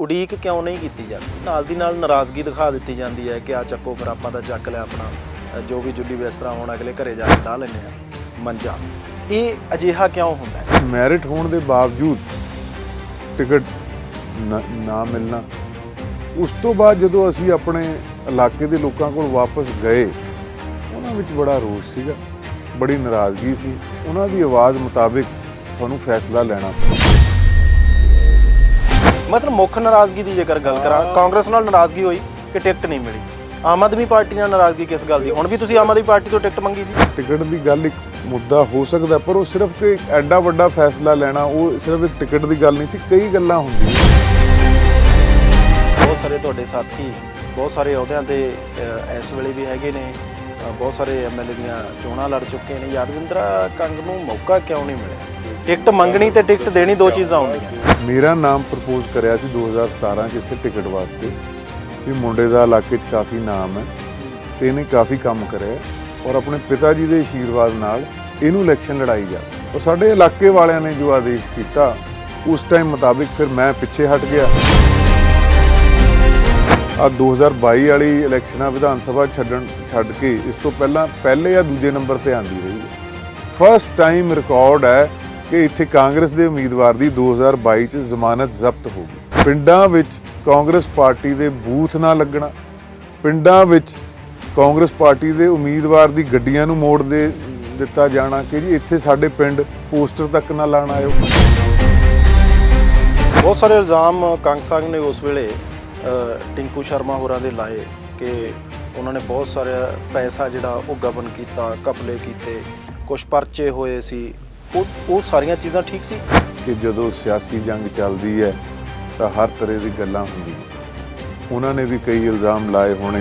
ਉਡੀਕ ਕਿਉਂ ਨਹੀਂ ਕੀਤੀ ਜਾਂਦੀ? ਨਾਲ ਦੀ ਨਾਲ ਨਾਰਾਜ਼ਗੀ ਦਿਖਾ ਦਿੱਤੀ ਜਾਂਦੀ ਹੈ ਕਿ ਆ ਚੱਕੋ ਫਿਰ ਆਪਾਂ ਤਾਂ ਚੱਕ ਲਿਆ ਆਪਣਾ ਜੋ ਵੀ ਜੁੱਲੀ ਬਿਸਤਰਾ ਹੋਣ ਅਗਲੇ ਘਰੇ ਜਾ ਕੇ ਢਾ ਲੈਂਦੇ ਆ, ਮੰਜਾ। ਇਹ ਅਜਿਹਾ ਕਿਉਂ ਹੁੰਦਾ ਹੈ? ਮੈਰਿਟ ਹੋਣ ਦੇ ਬਾਵਜੂਦ ਟਿਕਟ ਨਾ ਨਾ ਮਿਲਣਾ, ਉਸ ਤੋਂ ਬਾਅਦ ਜਦੋਂ ਅਸੀਂ ਆਪਣੇ ਇਲਾਕੇ ਦੇ ਲੋਕਾਂ ਕੋਲ ਵਾਪਸ ਗਏ, ਉਹਨਾਂ ਵਿੱਚ ਬੜਾ ਰੋਸ ਸੀਗਾ, ਬੜੀ ਨਾਰਾਜ਼ਗੀ ਸੀ। ਉਹਨਾਂ ਦੀ ਆਵਾਜ਼ ਮੁਤਾਬਿਕ ਤੁਹਾਨੂੰ ਫੈਸਲਾ ਲੈਣਾ ਪਿਆ। ਮਤਲਬ ਮੁੱਖ ਨਾਰਾਜ਼ਗੀ ਦੀ ਜੇਕਰ ਗੱਲ ਕਰਾਂ ਕਾਂਗਰਸ ਨਾਲ ਨਾਰਾਜ਼ਗੀ ਹੋਈ ਕਿ ਟਿਕਟ ਨਹੀਂ ਮਿਲੀ। ਆਮ ਆਦਮੀ ਪਾਰਟੀ ਨਾਲ ਨਾਰਾਜ਼ਗੀ ਕਿਸ ਗੱਲ ਦੀ? ਹੁਣ ਵੀ ਤੁਸੀਂ ਆਮ ਆਦਮੀ ਪਾਰਟੀ ਤੋਂ ਟਿਕਟ ਮੰਗੀ ਸੀ? ਟਿਕਟ ਦੀ ਗੱਲ ਇੱਕ ਮੁੱਦਾ ਹੋ ਸਕਦਾ ਪਰ ਉਹ ਸਿਰਫ ਕਿ ਐਡਾ ਵੱਡਾ ਫੈਸਲਾ ਲੈਣਾ ਉਹ ਸਿਰਫ ਇੱਕ ਟਿਕਟ ਦੀ ਗੱਲ ਨਹੀਂ ਸੀ ਕਈ ਗੱਲਾਂ ਹੁੰਦੀਆਂ ਬਹੁਤ ਸਾਰੇ ਤੁਹਾਡੇ ਸਾਥੀ ਬਹੁਤ ਸਾਰੇ ਅਹੁਦਿਆਂ ਤੇ ਅ, ਇਸ ਵੇਲੇ ਵੀ ਹੈਗੇ ਨੇ ਅ, ਬਹੁਤ ਸਾਰੇ ਐਮਐਲਏ ਦੀਆਂ ਚੋਣਾਂ ਲੜ ਚੁੱਕੇ ਨੇ। ਯਾਦਵਿੰਦਰਾ ਕੰਗ ਨੂੰ ਮੌਕਾ ਕਿਉਂ ਨਹੀਂ ਮਿਲਿਆ? ਟਿਕਟ ਮੰਗਣੀ ਤੇ ਟਿਕਟ ਦੇਣੀ ਦੋ ਚੀਜ਼ਾਂ ਹੁੰਦੀਆਂ। ਮੇਰਾ ਨਾਮ ਪ੍ਰਪੋਜ਼ ਕਰਿਆ ਸੀ 2017 ਚ ਇੱਥੇ ਟਿਕਟ ਵਾਸਤੇ। ਵੀ ਮੁੰਡੇ ਦਾ ਇਲਾਕੇ 'ਚ ਕਾਫੀ ਨਾਮ ਹੈ ਤੇ ਇਹਨੇ ਕਾਫੀ ਕੰਮ ਕਰਿਆ ਔਰ ਆਪਣੇ ਪਿਤਾ ਜੀ ਦੇ ਆਸ਼ੀਰਵਾਦ ਨਾਲ ਇਹਨੂੰ ਇਲੈਕਸ਼ਨ ਲੜਾਈ ਜਾ। ਔਰ ਸਾਡੇ ਇਲਾਕੇ ਵਾਲਿਆਂ ਨੇ ਜੋ ਆਦੇਸ਼ ਕੀਤਾ, ਉਸ ਟਾਈਮ ਮੁਤਾਬਿਕ ਫਿਰ ਮੈਂ ਪਿੱਛੇ ਹਟ ਗਿਆ। ਆ 2022 ਵਾਲੀ ਇਲੈਕਸ਼ਨਾਂ ਵਿਧਾਨ ਸਭਾ ਛੱਡਣ, ਛੱਡ ਕੇ ਇਸ ਤੋਂ ਪਹਿਲਾਂ ਪਹਿਲੇ ਜਾਂ ਦੂਜੇ ਨੰਬਰ ਤੇ ਆਂਦੀ ਰਹੀ ਫਸਟ ਟਾਈਮ ਰਿਕਾਰਡ ਹੈ ਕਿ ਇੱਥੇ ਕਾਂਗਰਸ ਦੇ ਉਮੀਦਵਾਰ ਦੀ 2022 ਚ ਜ਼ਮਾਨਤ ਜ਼ਬਤ ਹੋ ਗਈ। ਪਿੰਡਾਂ ਵਿੱਚ ਕਾਂਗਰਸ ਪਾਰਟੀ ਦੇ ਬੂਥ ਨਾ ਲੱਗਣਾ, ਪਿੰਡਾਂ ਵਿੱਚ ਕਾਂਗਰਸ ਪਾਰਟੀ ਦੇ ਉਮੀਦਵਾਰ ਦੀ ਗੱਡੀਆਂ ਨੂੰ ਮੋੜ ਦੇ ਦਿੱਤਾ ਜਾਣਾ ਕਿ ਜੀ ਇੱਥੇ ਸਾਡੇ ਪਿੰਡ ਪੋਸਟਰ ਤੱਕ ਨਾ ਲਾਣ ਆਇਓ। ਬਹੁਤ ਸਾਰੇ ਇਲਜ਼ਾਮ ਕੰਗ ਸਾਹਿਬ ਨੇ ਉਸ ਵੇਲੇ ਟਿੰਕੂ ਸ਼ਰਮਾ ਹੋਰਾਂ ਦੇ ਲਾਏ ਕਿ ਉਹਨਾਂ ਨੇ ਬਹੁਤ ਸਾਰਾ ਪੈਸਾ ਜਿਹੜਾ ਉਹ ਗਬਨ ਕੀਤਾ ਕਪਲੇ ਕੀਤੇ ਕੁਝ ਪਰਚੇ ਹੋਏ ਸੀ। ਉਹ ਉਹ ਸਾਰੀਆਂ ਚੀਜ਼ਾਂ ਠੀਕ ਸੀ? ਕਿ ਜਦੋਂ ਸਿਆਸੀ ਜੰਗ ਚੱਲਦੀ ਹੈ ਤਾਂ ਹਰ ਤਰ੍ਹਾਂ ਦੀ ਗੱਲਾਂ ਹੁੰਦੀਆਂ। ਉਹਨਾਂ ਨੇ ਵੀ ਕਈ ਇਲਜ਼ਾਮ ਲਾਏ ਹੋਣੇ।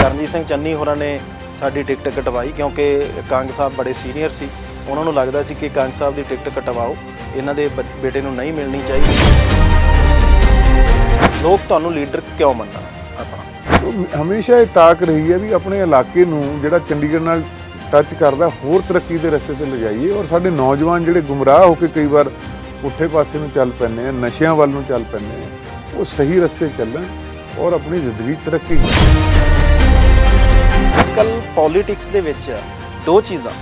ਕਰਨਜੀਤ ਸਿੰਘ ਚੰਨੀ ਹੋਰਾਂ ਨੇ ਸਾਡੀ ਟਿਕਟ ਕਟਵਾਈ ਕਿਉਂਕਿ ਕੰਗ ਸਾਹਿਬ ਬੜੇ ਸੀਨੀਅਰ ਸੀ। ਉਹਨਾਂ ਨੂੰ ਲੱਗਦਾ ਸੀ ਕਿ ਕੰਗ ਸਾਹਿਬ ਦੀ ਟਿਕਟ ਕਟਵਾਓ। ਇਹਨਾਂ ਦੇ ਬੇਟੇ ਨੂੰ ਨਹੀਂ ਮਿਲਣੀ ਚਾਹੀਦੀ। ਲੋਕ ਤੁਹਾਨੂੰ ਲੀਡਰ ਕਿਉਂ ਮੰਨਣ? ਆਪਣਾ ਹਮੇਸ਼ਾ ਇਹ ਤਾਕ ਰਹੀ ਹੈ ਵੀ ਆਪਣੇ ਇਲਾਕੇ ਨੂੰ ਜਿਹੜਾ ਚੰਡੀਗੜ੍ਹ ਨਾਲ ਟੱਚ ਕਰਦਾ ਹੋਰ ਤਰੱਕੀ ਦੇ ਰਸਤੇ ਤੇ ਲਿਜਾਈਏ ਔਰ ਸਾਡੇ ਨੌਜਵਾਨ ਜਿਹੜੇ ਗੁੰਮਰਾਹ ਹੋ ਕੇ ਕਈ ਵਾਰ ਪੁੱਠੇ ਪਾਸੇ ਨੂੰ ਚੱਲ ਪੈਂਦੇ ਆ ਨਸ਼ਿਆਂ ਵੱਲ ਨੂੰ ਚੱਲ ਪੈਂਦੇ ਆ ਉਹ ਸਹੀ ਰਸਤੇ ਚੱਲਣ ਔਰ ਆਪਣੀ ਜ਼ਿੰਦਗੀ ਤਰੱਕੀ ਕਰਨ। ਅੱਜਕੱਲ ਪੋਲਿਟਿਕਸ ਦੇ ਵਿੱਚ ਦੋ ਚੀਜ਼ਾਂ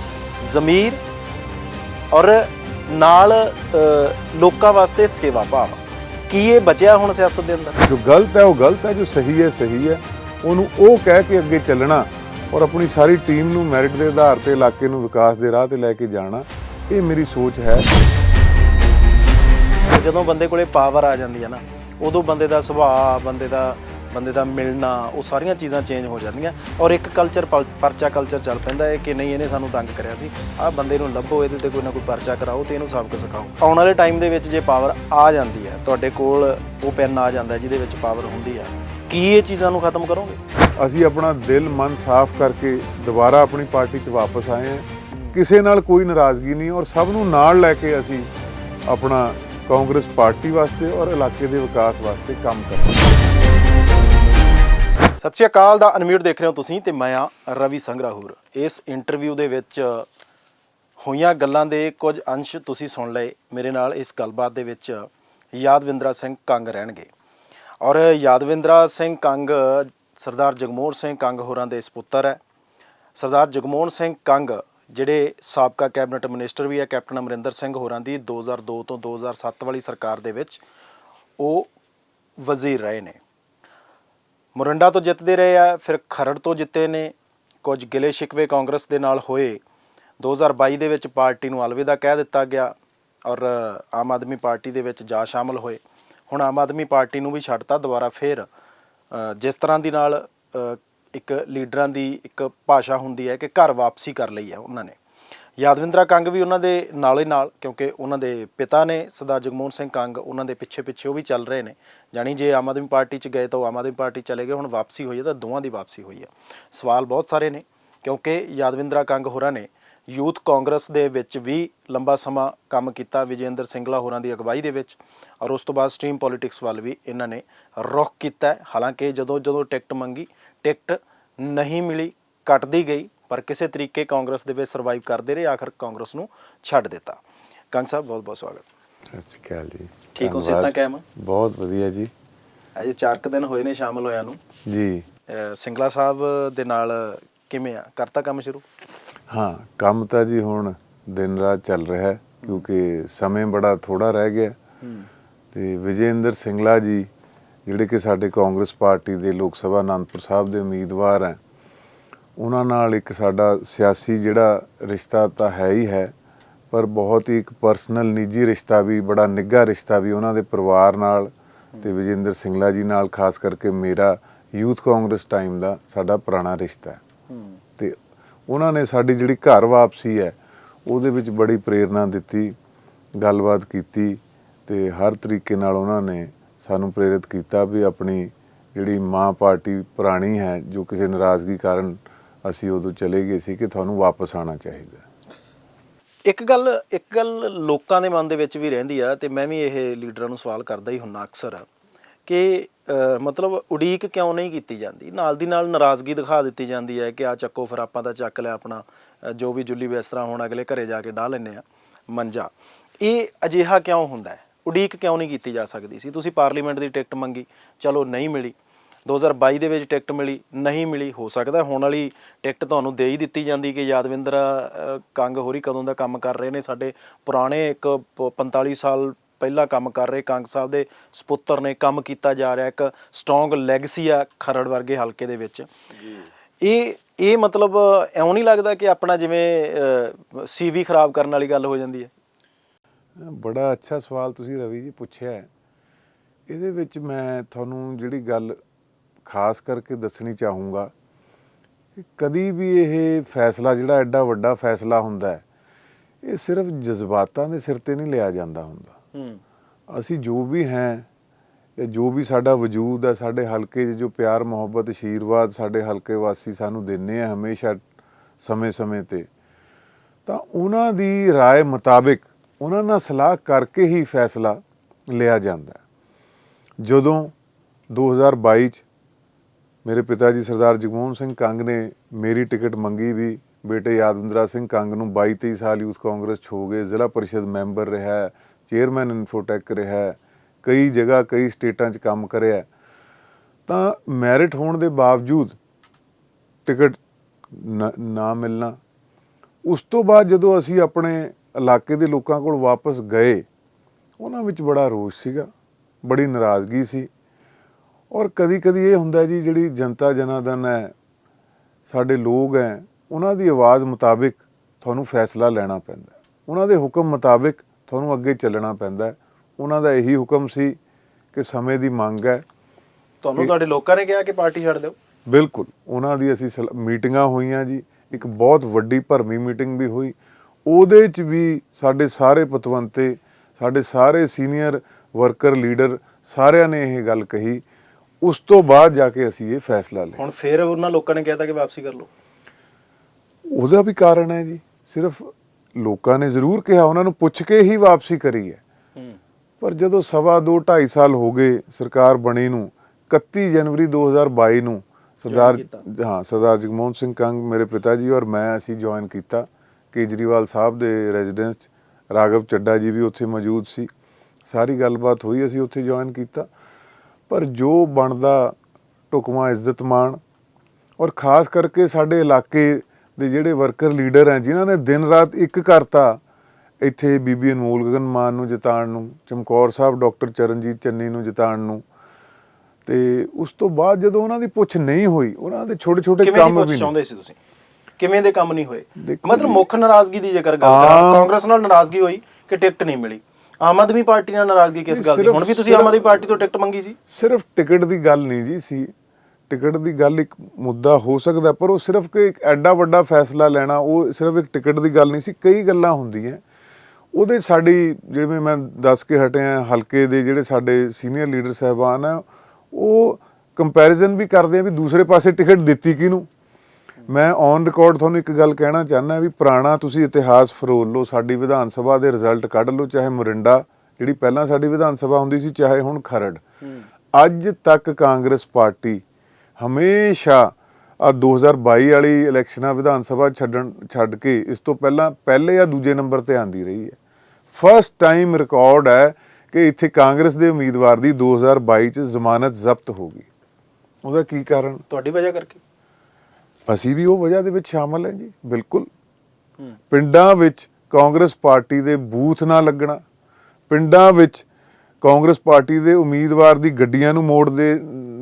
ਜ਼ਮੀਰ ਔਰ ਨਾਲ ਲੋਕਾਂ ਵਾਸਤੇ ਸੇਵਾ ਭਾਵ। ਕੀ ਇਹ ਬਚਿਆ ਹੁਣ ਸਿਆਸਤ ਦੇ ਅੰਦਰ? ਜੋ ਗਲਤ ਹੈ ਉਹ ਗਲਤ ਹੈ ਜੋ ਸਹੀ ਹੈ ਸਹੀ ਹੈ ਉਹਨੂੰ ਉਹ ਕਹਿ ਕੇ ਅੱਗੇ ਚੱਲਣਾ ਔਰ ਆਪਣੀ ਸਾਰੀ ਟੀਮ ਨੂੰ ਮੈਰਿਟ ਦੇ ਆਧਾਰ ਤੇ ਇਲਾਕੇ ਨੂੰ ਵਿਕਾਸ ਦੇ ਰਾਹ ਤੇ ਲੈ ਕੇ ਜਾਣਾ, ਇਹ ਮੇਰੀ ਸੋਚ ਹੈ। ਜਦੋਂ ਬੰਦੇ ਕੋਲੇ ਪਾਵਰ ਆ ਜਾਂਦੀ ਹੈ ਨਾ, ਉਦੋਂ ਬੰਦੇ ਦਾ ਸੁਭਾਅ, ਬੰਦੇ ਦਾ ਬੰਦੇ ਦਾ ਮਿਲਣਾ, ਉਹ ਸਾਰੀਆਂ ਚੀਜ਼ਾਂ ਚੇਂਜ ਹੋ ਜਾਂਦੀਆਂ। ਔਰ ਇੱਕ ਕਲਚਰ ਪਰਚਾ ਕਲਚਰ ਚੱਲ ਪੈਂਦਾ ਹੈ ਕਿ ਨਹੀਂ, ਇਹਨੇ ਸਾਨੂੰ ਤੰਗ ਕਰਿਆ ਸੀ। ਆਹ ਬੰਦੇ ਨੂੰ ਲੱਭੋ, ਇਹਦੇ ਤੇ ਕੋਈ ਨਾ ਕੋਈ ਪਰਚਾ ਕਰਾਓ ਤੇ ਇਹਨੂੰ ਸਬਕ ਸਿਖਾਓ। ਆਉਣ ਵਾਲੇ ਟਾਈਮ ਦੇ ਵਿੱਚ ਜੇ ਪਾਵਰ ਆ ਜਾਂਦੀ ਹੈ, ਤੁਹਾਡੇ ਕੋਲ ਉਹ ਪੈਨ ਆ ਜਾਂਦਾ ਜਿਹਦੇ ਵਿੱਚ ਪਾਵਰ ਹੁੰਦੀ ਹੈ। ਕੀ ਇਹ ਚੀਜ਼ਾਂ ਨੂੰ ਖਤਮ ਕਰੋਗੇ? ਅਸੀਂ ਆਪਣਾ ਦਿਲ, ਮਨ ਸਾਫ਼ ਕਰਕੇ ਦੁਬਾਰਾ ਆਪਣੀ ਪਾਰਟੀ 'ਚ ਵਾਪਸ ਆਏ ਹਾਂ। ਕਿਸੇ ਨਾਲ ਕੋਈ ਨਾਰਾਜ਼ਗੀ ਨਹੀਂ ਔਰ ਸਭ ਨੂੰ ਨਾਲ ਲੈ ਕੇ ਅਸੀਂ ਆਪਣਾ ਕਾਂਗਰਸ ਪਾਰਟੀ ਵਾਸਤੇ ਔਰ ਇਲਾਕੇ ਦੇ ਵਿਕਾਸ ਵਾਸਤੇ ਕੰਮ ਕਰਾਂਗੇ ਸਤਿ ਸ਼੍ਰੀ ਅਕਾਲ ਦਾ ਅਨਮਿਊਟ ਦੇਖ ਰਹੇ ਹੋ ਤੁਸੀਂ ਤੇ ਮੈਂ ਆ ਰਵੀ ਸੰਗਰਾਹੂਰ। ਇਸ ਇੰਟਰਵਿਊ ਦੇ ਵਿੱਚ ਹੋਈਆਂ ਗੱਲਾਂ ਦੇ ਕੁਝ ਅੰਸ਼ ਤੁਸੀਂ ਸੁਣ ਲਏ। ਮੇਰੇ ਨਾਲ ਇਸ ਗੱਲਬਾਤ ਦੇ ਵਿੱਚ ਯਾਦਵਿੰਦਰਾ ਸਿੰਘ ਕੰਗ ਰਹਿਣਗੇ। ਔਰ ਯਾਦਵਿੰਦਰਾ ਸਿੰਘ ਕੰਗ ਸਰਦਾਰ ਜਗਮੋਹਨ ਸਿੰਘ ਕੰਗ ਹੋਰਾਂ ਦੇ ਸੁਪੁੱਤਰ ਹੈ। ਸਰਦਾਰ ਜਗਮੋਹਨ ਸਿੰਘ ਕੰਗ, ਜਿਹੜੇ ਸਾਬਕਾ ਕੈਬਨਿਟ ਮਿਨਿਸਟਰ ਵੀ ਹੈ, ਕੈਪਟਨ ਅਮਰਿੰਦਰ ਸਿੰਘ ਹੋਰਾਂ ਦੀ 2002 ਤੋਂ 2007 ਵਾਲੀ ਸਰਕਾਰ ਦੇ ਵਿੱਚ ਉਹ ਵਜ਼ੀਰ ਰਹੇ ਨੇ। ਮੋਰਿੰਡਾ ਤੋਂ ਜਿੱਤਦੇ ਰਹੇ ਆ, ਫਿਰ ਖਰੜ ਤੋਂ ਜਿੱਤੇ ਨੇ। ਕੁਝ ਗਿਲੇ ਸ਼ਿਕਵੇ ਕਾਂਗਰਸ ਦੇ ਨਾਲ ਹੋਏ। 2022 ਦੇ ਵਿੱਚ ਪਾਰਟੀ ਨੂੰ ਅਲਵਿਦਾ ਕਹਿ ਦਿੱਤਾ ਗਿਆ ਔਰ ਆਮ ਆਦਮੀ ਪਾਰਟੀ ਦੇ ਵਿੱਚ ਜਾ ਸ਼ਾਮਲ ਹੋਏ। ਹੁਣ ਆਮ ਆਦਮੀ ਪਾਰਟੀ ਨੂੰ ਵੀ ਛੱਡਤਾ, ਦੁਬਾਰਾ ਫਿਰ ਜਿਸ ਤਰ੍ਹਾਂ ਦੀ ਨਾਲ ਇੱਕ ਲੀਡਰਾਂ ਦੀ ਇੱਕ ਭਾਸ਼ਾ ਹੁੰਦੀ ਹੈ ਕਿ ਘਰ ਵਾਪਸੀ ਕਰ ਲਈ ਹੈ ਉਹਨਾਂ ਨੇ। ਯਾਦਵਿੰਦਰਾ ਕੰਗ ਵੀ ਉਹਨਾਂ ਦੇ ਨਾਲੇ ਨਾਲ, ਕਿਉਂਕਿ ਉਹਨਾਂ ਦੇ ਪਿਤਾ ਨੇ ਸਰਦਾਰ ਜਗਮੋਹਨ ਸਿੰਘ ਕੰਗ, ਉਹਨਾਂ ਦੇ ਪਿੱਛੇ ਪਿੱਛੇ ਉਹ ਵੀ ਚੱਲ ਰਹੇ ਨੇ। ਜਾਣੀ ਜੇ ਆਮ ਆਦਮੀ ਪਾਰਟੀ 'ਚ ਗਏ ਤਾਂ ਉਹ ਆਮ ਆਦਮੀ ਪਾਰਟੀ ਚਲੇ ਗਏ, ਹੁਣ ਵਾਪਸੀ ਹੋਈ ਹੈ ਤਾਂ ਦੋਵਾਂ ਦੀ ਵਾਪਸੀ ਹੋਈ ਹੈ। ਸਵਾਲ ਬਹੁਤ ਸਾਰੇ ਨੇ, ਕਿਉਂਕਿ ਯਾਦਵਿੰਦਰਾ ਕੰਗ ਹੋਰਾਂ ਨੇ ਯੂਥ ਕਾਂਗਰਸ ਦੇ ਵਿੱਚ ਵੀ ਲੰਬਾ ਸਮਾਂ ਕੰਮ ਕੀਤਾ ਵਿਜੇਂਦਰ ਸਿੰਗਲਾ ਹੋਰਾਂ ਦੀ ਅਗਵਾਈ ਦੇ ਵਿੱਚ ਔਰ ਉਸ ਤੋਂ ਬਾਅਦ ਸਟ੍ਰੀਮ ਪੋਲਿਟਿਕਸ ਵੱਲ ਵੀ ਇਹਨਾਂ ਨੇ ਰੁਖ ਕੀਤਾ। ਹਾਲਾਂਕਿ ਜਦੋਂ ਜਦੋਂ ਟਿਕਟ ਮੰਗੀ ਟਿਕਟ ਨਹੀਂ ਮਿਲੀ ਕੱਟਦੀ ਗਈ ਪਰ ਕਿਸੇ ਤਰੀਕੇ ਕਾਂਗਰਸ ਦੇ ਵਿੱਚ ਸਰਵਾਈਵ ਕਰਦੇ ਰਹੇ ਆਖਰ ਕਾਂਗਰਸ ਨੂੰ ਛੱਡ ਦਿੱਤਾ। ਕੰਗ ਸਾਹਿਬ ਬਹੁਤ ਬਹੁਤ ਸਵਾਗਤ। ਸਤਿ ਸ਼੍ਰੀ ਅਕਾਲ ਜੀ। ਠੀਕ ਹੋ। ਸਿਹਤਾਂ ਕਾਇਮ? ਬਹੁਤ ਵਧੀਆ ਜੀ। ਅਜੇ 4 ਕੁ ਦਿਨ ਹੋਏ ਨੇ ਸ਼ਾਮਲ ਹੋਇਆਂ ਨੂੰ। ਜੀ। ਸਿੰਗਲਾ ਸਾਹਿਬ ਦੇ ਨਾਲ ਕਿਵੇਂ ਆ? ਕਰਤਾ ਕੰਮ ਸ਼ੁਰੂ? ਹਾਂ ਕੰਮ ਤਾਂ ਜੀ ਹੁਣ ਦਿਨ ਰਾਤ ਚੱਲ ਰਿਹਾ ਹੈ ਕਿਉਂਕਿ ਸਮੇਂ ਬੜਾ ਥੋੜਾ ਰਹਿ ਗਿਆ ਤੇ ਵਿਜੇਂਦਰ ਸਿੰਗਲਾ ਜੀ ਜਿਹੜੇ ਕਿ ਸਾਡੇ ਕਾਂਗਰਸ ਪਾਰਟੀ ਦੇ ਲੋਕ ਸਭਾ ਅਨੰਦਪੁਰ ਸਾਹਿਬ ਦੇ ਉਮੀਦਵਾਰ ਹੈ ਉਹਨਾਂ ਨਾਲ ਇੱਕ ਸਾਡਾ ਸਿਆਸੀ ਜਿਹੜਾ ਰਿਸ਼ਤਾ ਤਾਂ ਹੈ ਹੀ ਹੈ ਪਰ ਬਹੁਤ ਹੀ ਇੱਕ ਪਰਸਨਲ ਨਿੱਜੀ ਰਿਸ਼ਤਾ ਵੀ ਬੜਾ ਨਿੱਘਾ ਰਿਸ਼ਤਾ ਵੀ ਉਹਨਾਂ ਦੇ ਪਰਿਵਾਰ ਨਾਲ ਤੇ ਵਿਜੇਂਦਰ ਸਿੰਗਲਾ ਜੀ ਨਾਲ ਖਾਸ ਕਰਕੇ ਮੇਰਾ ਯੂਥ ਕਾਂਗਰਸ ਟਾਈਮ ਦਾ ਸਾਡਾ ਪੁਰਾਣਾ ਰਿਸ਼ਤਾ ਹੈ। ਤੇ ਉਹਨਾਂ ਨੇ ਸਾਡੀ ਜਿਹੜੀ ਘਰ ਵਾਪਸੀ ਹੈ, ਉਹਦੇ ਵਿੱਚ ਬੜੀ ਪ੍ਰੇਰਣਾ ਦਿੱਤੀ, ਗੱਲਬਾਤ ਕੀਤੀ ਤੇ ਹਰ ਤਰੀਕੇ ਨਾਲ ਉਹਨਾਂ ਨੇ ਸਾਨੂੰ ਪ੍ਰੇਰਿਤ ਕੀਤਾ ਵੀ ਆਪਣੀ ਜਿਹੜੀ ਮਾਂ ਪਾਰਟੀ ਪੁਰਾਣੀ ਹੈ, ਜੋ ਕਿਸੇ ਨਾਰਾਜ਼ਗੀ ਕਾਰਨ ਅਸੀਂ ਉਦੋਂ ਚਲੇ ਗਏ ਸੀ ਕਿ ਤੁਹਾਨੂੰ ਵਾਪਸ ਆਉਣਾ ਚਾਹੀਦਾ ਇੱਕ ਗੱਲ ਇੱਕ ਗੱਲ ਲੋਕਾਂ ਦੇ ਮਨ ਦੇ ਵਿੱਚ ਵੀ ਰਹਿੰਦੀ ਆ ਤੇ ਮੈਂ ਵੀ ਇਹ ਲੀਡਰਾਂ ਨੂੰ ਸਵਾਲ ਕਰਦਾ ਹੀ ਹੁੰਨਾ ਅਕਸਰ, ਕਿ ਮਤਲਬ ਉਡੀਕ ਕਿਉਂ ਨਹੀਂ ਕੀਤੀ ਜਾਂਦੀ? ਨਾਲ ਦੀ ਨਾਲ ਨਾਰਾਜ਼ਗੀ ਦਿਖਾ ਦਿੱਤੀ ਜਾਂਦੀ ਹੈ ਕਿ ਆ ਚੱਕੋ ਫਿਰ ਆਪਾਂ ਤਾਂ ਚੱਕ ਲਿਆ ਆਪਣਾ ਜੋ ਵੀ ਜੁੱਲੀ ਬਿਸਤਰਾ ਹੁਣ ਅਗਲੇ ਘਰੇ ਜਾ ਕੇ ਡਾਹ ਲੈਨੇ ਆ ਮੰਜਾ। ਇਹ ਅਜਿਹਾ ਕਿਉਂ ਹੁੰਦਾ ਹੈ? ਉਡੀਕ ਕਿਉਂ ਨਹੀਂ ਕੀਤੀ ਜਾ ਸਕਦੀ ਸੀ? ਤੁਸੀਂ ਪਾਰਲੀਮੈਂਟ ਦੀ ਟਿਕਟ ਮੰਗੀ ਚਲੋ ਨਹੀਂ ਮਿਲੀ। 2022 ਦੇ ਵਿੱਚ ਟਿਕਟ ਮਿਲੀ ਨਹੀਂ ਮਿਲੀ ਹੋ ਸਕਦਾ ਹੁਣ ਵਾਲੀ ਟਿਕਟ ਤੁਹਾਨੂੰ ਦੇ ਹੀ ਦਿੱਤੀ ਜਾਂਦੀ ਕਿ ਯਾਦਵਿੰਦਰ ਅਹ, ਕੰਗ ਹੋਰੀ ਕਦੋਂ ਦਾ ਕੰਮ ਕਰ ਰਹੇ ਨੇ? ਸਾਡੇ ਪੁਰਾਣੇ ਇੱਕ ਪ- 45 ਸਾਲ ਪਹਿਲਾਂ ਕੰਮ ਕਰ ਰਹੇ ਕੰਗ ਸਾਹਿਬ ਦੇ ਸਪੁੱਤਰ ਨੇ ਕੰਮ ਕੀਤਾ ਜਾ ਰਿਹਾ ਇੱਕ ਸਟਰੋਂਗ ਲੈਗਸੀ ਆ ਖਰੜ ਵਰਗੇ ਹਲਕੇ ਦੇ ਵਿੱਚ। ਇਹ ਇਹ ਮਤਲਬ ਐਉਂ ਨਹੀਂ ਲੱਗਦਾ ਕਿ ਆਪਣਾ ਜਿਵੇਂ ਸੀਵੀ ਖਰਾਬ ਕਰਨ ਵਾਲੀ ਗੱਲ ਹੋ ਜਾਂਦੀ ਹੈ? ਬੜਾ ਅੱਛਾ ਸਵਾਲ ਤੁਸੀਂ ਰਵੀ ਜੀ ਪੁੱਛਿਆ ਹੈ। ਇਹਦੇ ਵਿੱਚ ਮੈਂ ਤੁਹਾਨੂੰ ਜਿਹੜੀ ਗੱਲ ਖਾਸ ਕਰਕੇ ਦੱਸਣੀ ਚਾਹੂੰਗਾ ਕਿ ਕਦੀ ਵੀ ਇਹ ਫੈਸਲਾ ਜਿਹੜਾ ਐਡਾ ਵੱਡਾ ਫੈਸਲਾ ਹੁੰਦਾ ਹੈ ਇਹ ਸਿਰਫ ਜਜ਼ਬਾਤਾਂ ਦੇ ਸਿਰ ਤੇ ਨਹੀਂ ਲਿਆ ਜਾਂਦਾ ਹੁੰਦਾ। ਅਸੀਂ ਜੋ ਵੀ ਹੈ ਜਾਂ ਜੋ ਵੀ ਸਾਡਾ ਵਜੂਦ ਹੈ ਸਾਡੇ ਹਲਕੇ 'ਚ ਜੋ ਪਿਆਰ ਮੁਹੱਬਤ ਆਸ਼ੀਰਵਾਦ ਸਾਡੇ ਹਲਕੇ ਵਾਸੀ ਸਾਨੂੰ ਦਿੰਦੇ ਆ ਹਮੇਸ਼ਾ ਸਮੇਂ-ਸਮੇਂ ਤੇ ਤਾਂ ਉਹਨਾਂ ਦੀ رائے ਮੁਤਾਬਿਕ ਉਹਨਾਂ ਨਾਲ ਸਲਾਹ ਕਰਕੇ ਹੀ ਫੈਸਲਾ ਲਿਆ ਜਾਂਦਾ ਹੈ ਜਦੋਂ 2022 ਚ ਮੇਰੇ ਪਿਤਾ ਜੀ ਸਰਦਾਰ ਜਗਮੋਹਨ ਸਿੰਘ ਕੰਗ ਨੇ ਮੇਰੀ ਟਿਕਟ ਮੰਗੀ ਵੀ ਬੇਟੇ ਯਾਦਵਿੰਦਰਾ ਸਿੰਘ ਕੰਗ ਨੂੰ 22 23 ਸਾਲ ਯੂਥ ਕਾਂਗਰਸ 'ਚ ਹੋ ਗਏ ਜ਼ਿਲ੍ਹਾ ਪਰਿਸ਼ਦ ਮੈਂਬਰ ਰਿਹਾ ਹੈ, ਚੇਅਰਮੈਨ ਇਨਫੋਟੈਕ ਰਿਹਾ ਕਈ ਜਗ੍ਹਾ ਕਈ ਸਟੇਟਾਂ 'ਚ ਕੰਮ ਕਰਿਆ ਤਾਂ ਮੈਰਿਟ ਹੋਣ ਦੇ ਬਾਵਜੂਦ ਟਿਕਟ ਨਾ- ਨਾ ਮਿਲਣਾ, ਉਸ ਤੋਂ ਬਾਅਦ ਜਦੋਂ ਅਸੀਂ ਆਪਣੇ ਇਲਾਕੇ ਦੇ ਲੋਕਾਂ ਕੋਲ ਵਾਪਸ ਗਏ, ਉਹਨਾਂ ਵਿੱਚ ਬੜਾ ਰੋਸ ਸੀਗਾ, ਬੜੀ ਨਾਰਾਜ਼ਗੀ ਸੀ ਔਰ ਕਦੀ-ਕਦੀ ਇਹ ਹੁੰਦਾ ਜੀ ਜਿਹੜੀ ਜਨਤਾ ਜਨਾਦਨ ਹੈ, ਸਾਡੇ ਲੋਕ ਹੈ, ਉਹਨਾਂ ਦੀ ਆਵਾਜ਼ ਮੁਤਾਬਿਕ ਤੁਹਾਨੂੰ ਫੈਸਲਾ ਲੈਣਾ ਪੈਂਦਾ ਉਹਨਾਂ ਦੇ ਹੁਕਮ ਮੁਤਾਬਿਕ ਤੁਹਾਨੂੰ ਅੱਗੇ ਚੱਲਣਾ ਪੈਂਦਾ। ਉਹਨਾਂ ਦਾ ਇਹੀ ਹੁਕਮ ਸੀ ਕਿ ਸਮੇਂ ਦੀ ਮੰਗ ਹੈ ਤੁਹਾਨੂੰ ਤੁਹਾਡੇ ਲੋਕਾਂ ਨੇ ਕਿਹਾ ਕਿ ਪਾਰਟੀ ਛੱਡ ਦਿਓ? ਬਿਲਕੁਲ। ਉਹਨਾਂ ਦੀ ਅਸੀਂ ਮੀਟਿੰਗਾਂ ਹੋਈਆਂ ਜੀ। ਇੱਕ ਬਹੁਤ ਵੱਡੀ ਭਰਮੀ ਮੀਟਿੰਗ ਵੀ ਹੋਈ। ਉਹਦੇ 'ਚ ਵੀ ਸਾਡੇ ਸਾਰੇ ਪਤਵੰਤੇ ਸਾਡੇ ਸਾਰੇ ਸੀਨੀਅਰ ਵਰਕਰ ਲੀਡਰ ਸਾਰਿਆਂ ਨੇ ਇਹ ਗੱਲ ਕਹੀ। ਉਸ ਤੋਂ ਬਾਅਦ ਜਾ ਕੇ ਅਸੀਂ ਇਹ ਫੈਸਲਾ ਲਿਆ। ਹੁਣ ਫਿਰ ਉਹਨਾਂ ਲੋਕਾਂ ਨੇ ਕਹਿਤਾ ਕਿ ਵਾਪਸੀ ਕਰ ਲਓ। ਉਹਦਾ ਵੀ ਕਾਰਨ ਹੈ ਜੀ। ਸਿਰਫ ਲੋਕਾਂ ਨੇ ਜ਼ਰੂਰ ਕਿਹਾ ਉਹਨਾਂ ਨੂੰ ਪੁੱਛ ਕੇ ਹੀ ਵਾਪਸੀ ਕਰੀ ਹੈ। ਪਰ ਜਦੋਂ ਸਵਾ ਦੋ 2.5 ਸਾਲ ਹੋ ਗਏ ਸਰਕਾਰ ਬਣੀ ਨੂੰ 31 ਜਨਵਰੀ 2022 ਨੂੰ ਸਰਦਾਰ। ਹਾਂ ਸਰਦਾਰ ਜਗਮੋਹਨ ਸਿੰਘ ਕੰਗ ਮੇਰੇ ਪਿਤਾ ਜੀ ਔਰ ਮੈਂ ਅਸੀਂ ਜੁਆਇਨ ਕੀਤਾ ਕੇਜਰੀਵਾਲ ਸਾਹਿਬ ਦੇ ਰੈਜ਼ੀਡੈਂਸ 'ਚ ਰਾਘਵ ਚੱਡਾ ਜੀ ਵੀ ਉੱਥੇ ਮੌਜੂਦ ਸੀ। ਸਾਰੀ ਗੱਲਬਾਤ ਹੋਈ ਅਸੀਂ ਉੱਥੇ ਜੁਆਇਨ ਕੀਤਾ। ਪਰ ਜੋ ਬਣਦਾ ਢੁਕਵਾਂ ਇੱਜ਼ਤ ਮਾਣ ਔਰ ਖਾਸ ਕਰਕੇ ਸਾਡੇ ਇਲਾਕੇ ਦੇ ਜਿਹੜੇ ਵਰਕਰ ਲੀਡਰ ਹੈ ਜਿਨ੍ਹਾਂ ਨੇ ਦਿਨ ਰਾਤ ਇੱਕ ਕਰਤਾ ਇੱਥੇ ਬੀਬੀ ਅਨਮੋਲ ਗਗਨ ਮਾਨ ਨੂੰ ਜਿਤਾਉਣ ਨੂੰ ਚਮਕੌਰ ਸਾਹਿਬ ਡਾਕਟਰ ਚਰਨਜੀਤ ਚੰਨੀ ਨੂੰ ਜਿਤਾਉਣ ਨੂੰ ਤੇ ਉਸ ਤੋਂ ਬਾਅਦ ਜਦੋਂ ਉਹਨਾਂ ਦੀ ਪੁੱਛ ਨਹੀਂ ਹੋਈ ਉਹਨਾਂ ਦੇ ਛੋਟੇ ਛੋਟੇ ਕੰਮ ਵੀ ਚਾਹੁੰਦੇ ਸੀ ਤੁਸੀਂ? ਕਿਵੇਂ ਦੇ ਕੰਮ ਨਹੀਂ ਹੋਏ? ਮਤਲਬ ਮੁੱਖ ਨਾਰਾਜ਼ਗੀ ਦੀ ਜੇਕਰ ਗੱਲ ਕਰਾਂ ਕਾਂਗਰਸ ਨਾਲ ਨਾਰਾਜ਼ਗੀ ਹੋਈ ਕਿ ਟਿਕਟ ਨਹੀਂ ਮਿਲੀ? ਆਮ ਆਦਮੀ ਪਾਰਟੀ ਨਾਲ ਨਾਰਾਜ਼ਗੀ ਕਿਸ ਨਹੀਂ, ਗੱਲ ਦੀ? ਹੁਣ ਵੀ ਤੁਸੀਂ ਆਮ ਆਦਮੀ ਪਾਰਟੀ ਤੋਂ ਟਿਕਟ ਮੰਗੀ ਸੀ? ਸਿਰਫ ਟਿਕਟ ਦੀ ਗੱਲ ਨਹੀਂ ਜੀ ਸੀ। ਟਿਕਟ ਦੀ ਗੱਲ ਇੱਕ ਮੁੱਦਾ ਹੋ ਸਕਦਾ ਪਰ ਉਹ ਸਿਰਫ ਕਿ ਇੱਕ ਐਡਾ ਵੱਡਾ ਫੈਸਲਾ ਲੈਣਾ ਉਹ ਸਿਰਫ ਇੱਕ ਟਿਕਟ ਦੀ ਗੱਲ ਨਹੀਂ ਸੀ ਕਈ ਗੱਲਾਂ ਹੁੰਦੀਆਂ। ਉਹਦੇ ਸਾਡੀ ਜਿਵੇਂ ਮੈਂ ਦੱਸ ਕੇ ਹਟਿਆ ਹਲਕੇ ਦੇ ਜਿਹੜੇ ਸਾਡੇ ਸੀਨੀਅਰ ਲੀਡਰ ਸਹਿਬਾਨ ਆ ਉਹ ਕੰਪੈਰੀਜ਼ਨ ਵੀ ਕਰਦੇ ਆ ਵੀ ਦੂਸਰੇ ਪਾਸੇ ਟਿਕਟ ਦਿੱਤੀ ਕਿਹਨੂੰ? ਮੈਂ ਔਨ ਰਿਕਾਰਡ ਤੁਹਾਨੂੰ ਇੱਕ ਗੱਲ ਕਹਿਣਾ ਚਾਹੁੰਦਾ ਵੀ ਪੁਰਾਣਾ ਤੁਸੀਂ ਇਤਿਹਾਸ ਫਰੋਲ ਲਓ ਸਾਡੀ ਵਿਧਾਨ ਸਭਾ ਦੇ ਰਿਜ਼ਲਟ ਕੱਢ ਲਓ ਚਾਹੇ ਮੋਰਿੰਡਾ ਜਿਹੜੀ ਪਹਿਲਾਂ ਸਾਡੀ ਵਿਧਾਨ ਸਭਾ ਹੁੰਦੀ ਸੀ ਚਾਹੇ ਹੁਣ ਖਰੜ। ਅੱਜ ਤੱਕ ਕਾਂਗਰਸ ਪਾਰਟੀ ਹਮੇਸ਼ਾ ਆ 2022 ਵਾਲੀ ਇਲੈਕਸ਼ਨਾਂ ਵਿਧਾਨ ਸਭਾ ਛੱਡਣ ਛੱਡ ਕੇ ਇਸ ਤੋਂ ਪਹਿਲਾਂ ਪਹਿਲੇ ਜਾਂ ਦੂਜੇ ਨੰਬਰ ਤੇ ਆਂਦੀ ਰਹੀ ਹੈ। ਫਸਟ ਟਾਈਮ ਰਿਕਾਰਡ ਹੈ ਕਿ ਇੱਥੇ ਕਾਂਗਰਸ ਦੇ ਉਮੀਦਵਾਰ ਦੀ 2022 ਚ ਜ਼ਮਾਨਤ ਜ਼ਬਤ ਹੋ ਗਈ। ਉਹਦਾ ਕੀ ਕਾਰਨ? ਤੁਹਾਡੀ ਵਜ੍ਹਾ ਕਰਕੇ? ਅਸੀਂ ਵੀ ਉਹ ਵਜ੍ਹਾ ਦੇ ਵਿੱਚ ਸ਼ਾਮਲ ਹੈ ਜੀ ਬਿਲਕੁਲ। ਪਿੰਡਾਂ ਵਿੱਚ ਕਾਂਗਰਸ ਪਾਰਟੀ ਦੇ ਬੂਥ ਨਾ ਲੱਗਣਾ ਪਿੰਡਾਂ ਵਿੱਚ ਕਾਂਗਰਸ ਪਾਰਟੀ ਦੇ ਉਮੀਦਵਾਰ ਦੀ ਗੱਡੀਆਂ ਨੂੰ ਮੋੜ ਦੇ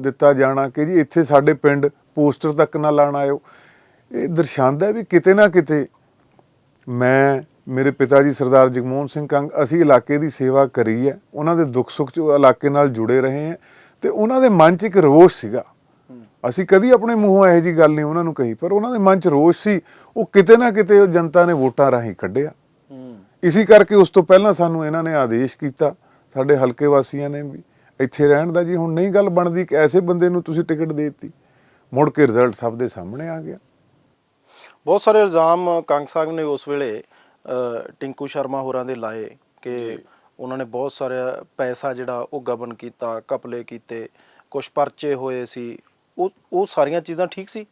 ਦਿੱਤਾ ਜਾਣਾ ਕਿ ਜੀ ਇੱਥੇ ਸਾਡੇ ਪਿੰਡ ਪੋਸਟਰ ਤੱਕ ਨਾ ਲਾਣ ਆਇਓ। ਇਹ ਦਰਸਾਉਂਦਾ ਹੈ ਵੀ ਕਿਤੇ ਨਾ ਕਿਤੇ ਮੈਂ ਮੇਰੇ ਪਿਤਾ ਜੀ ਸਰਦਾਰ ਜਗਮੋਹਨ ਸਿੰਘ ਕੰਗ ਅਸੀਂ ਇਲਾਕੇ ਦੀ ਸੇਵਾ ਕਰੀ ਹੈ। ਉਹਨਾਂ ਦੇ ਦੁੱਖ ਸੁੱਖ ਚ ਇਲਾਕੇ ਨਾਲ ਜੁੜੇ ਰਹੇ ਹਾਂ ਤੇ ਉਹਨਾਂ ਦੇ ਮਨ 'ਚ ਇੱਕ ਰੋਸ਼ ਸੀਗਾ। ਅਸੀਂ ਕਦੀ ਆਪਣੇ ਮੂੰਹੋਂ ਇਹੋ ਜੀ ਗੱਲ ਨਹੀਂ ਉਹਨਾਂ ਨੂੰ ਕਹੀ ਪਰ ਉਹਨਾਂ ਦੇ ਮਨ 'ਚ ਰੋਸ਼ ਸੀ। ਉਹ ਕਿਤੇ ਨਾ ਕਿਤੇ ਉਹ ਜਨਤਾ ਨੇ ਵੋਟਾਂ ਰਾਹੀਂ ਕੱਢਿਆ। ਇਸੇ ਕਰਕੇ ਉਸ ਤੋਂ ਪਹਿਲਾਂ ਸਾਨੂੰ ਇਹਨਾਂ ਨੇ ਆਦੇਸ਼ ਕੀਤਾ। ਸਾਡੇ ਹਲਕੇ ਵਾਸੀਆਂ ਨੇ ਵੀ ਇੱਥੇ ਰਹਿਣ ਦਾ ਜੀ ਹੁਣ ਨਹੀਂ ਗੱਲ ਬਣਦੀ ਕਿ ਐਸੇ ਬੰਦੇ ਨੂੰ ਤੁਸੀਂ ਟਿਕਟ ਦੇ ਦਿੱਤੀ। ਮੁੜ ਕੇ ਰਿਜ਼ਲਟ ਸਭ ਦੇ ਸਾਹਮਣੇ ਆ ਗਿਆ। ਬਹੁਤ ਸਾਰੇ ਇਲਜ਼ਾਮ ਕੰਗ ਸਾਹਿਬ ਨੇ ਉਸ ਵੇਲੇ ਟਿੰਕੂ ਸ਼ਰਮਾ ਹੋਰਾਂ ਦੇ ਲਾਏ ਕਿ ਉਹਨਾਂ ਨੇ ਬਹੁਤ ਸਾਰਾ ਪੈਸਾ ਜਿਹੜਾ ਉਹ ਗਬਨ ਕੀਤਾ ਕਪਲੇ ਕੀਤੇ ਕੁਝ ਪਰਚੇ ਹੋਏ ਸੀ। ਉਹ ਉਹ ਸਾਰੀਆਂ ਚੀਜ਼ਾਂ ਠੀਕ ਸੀ?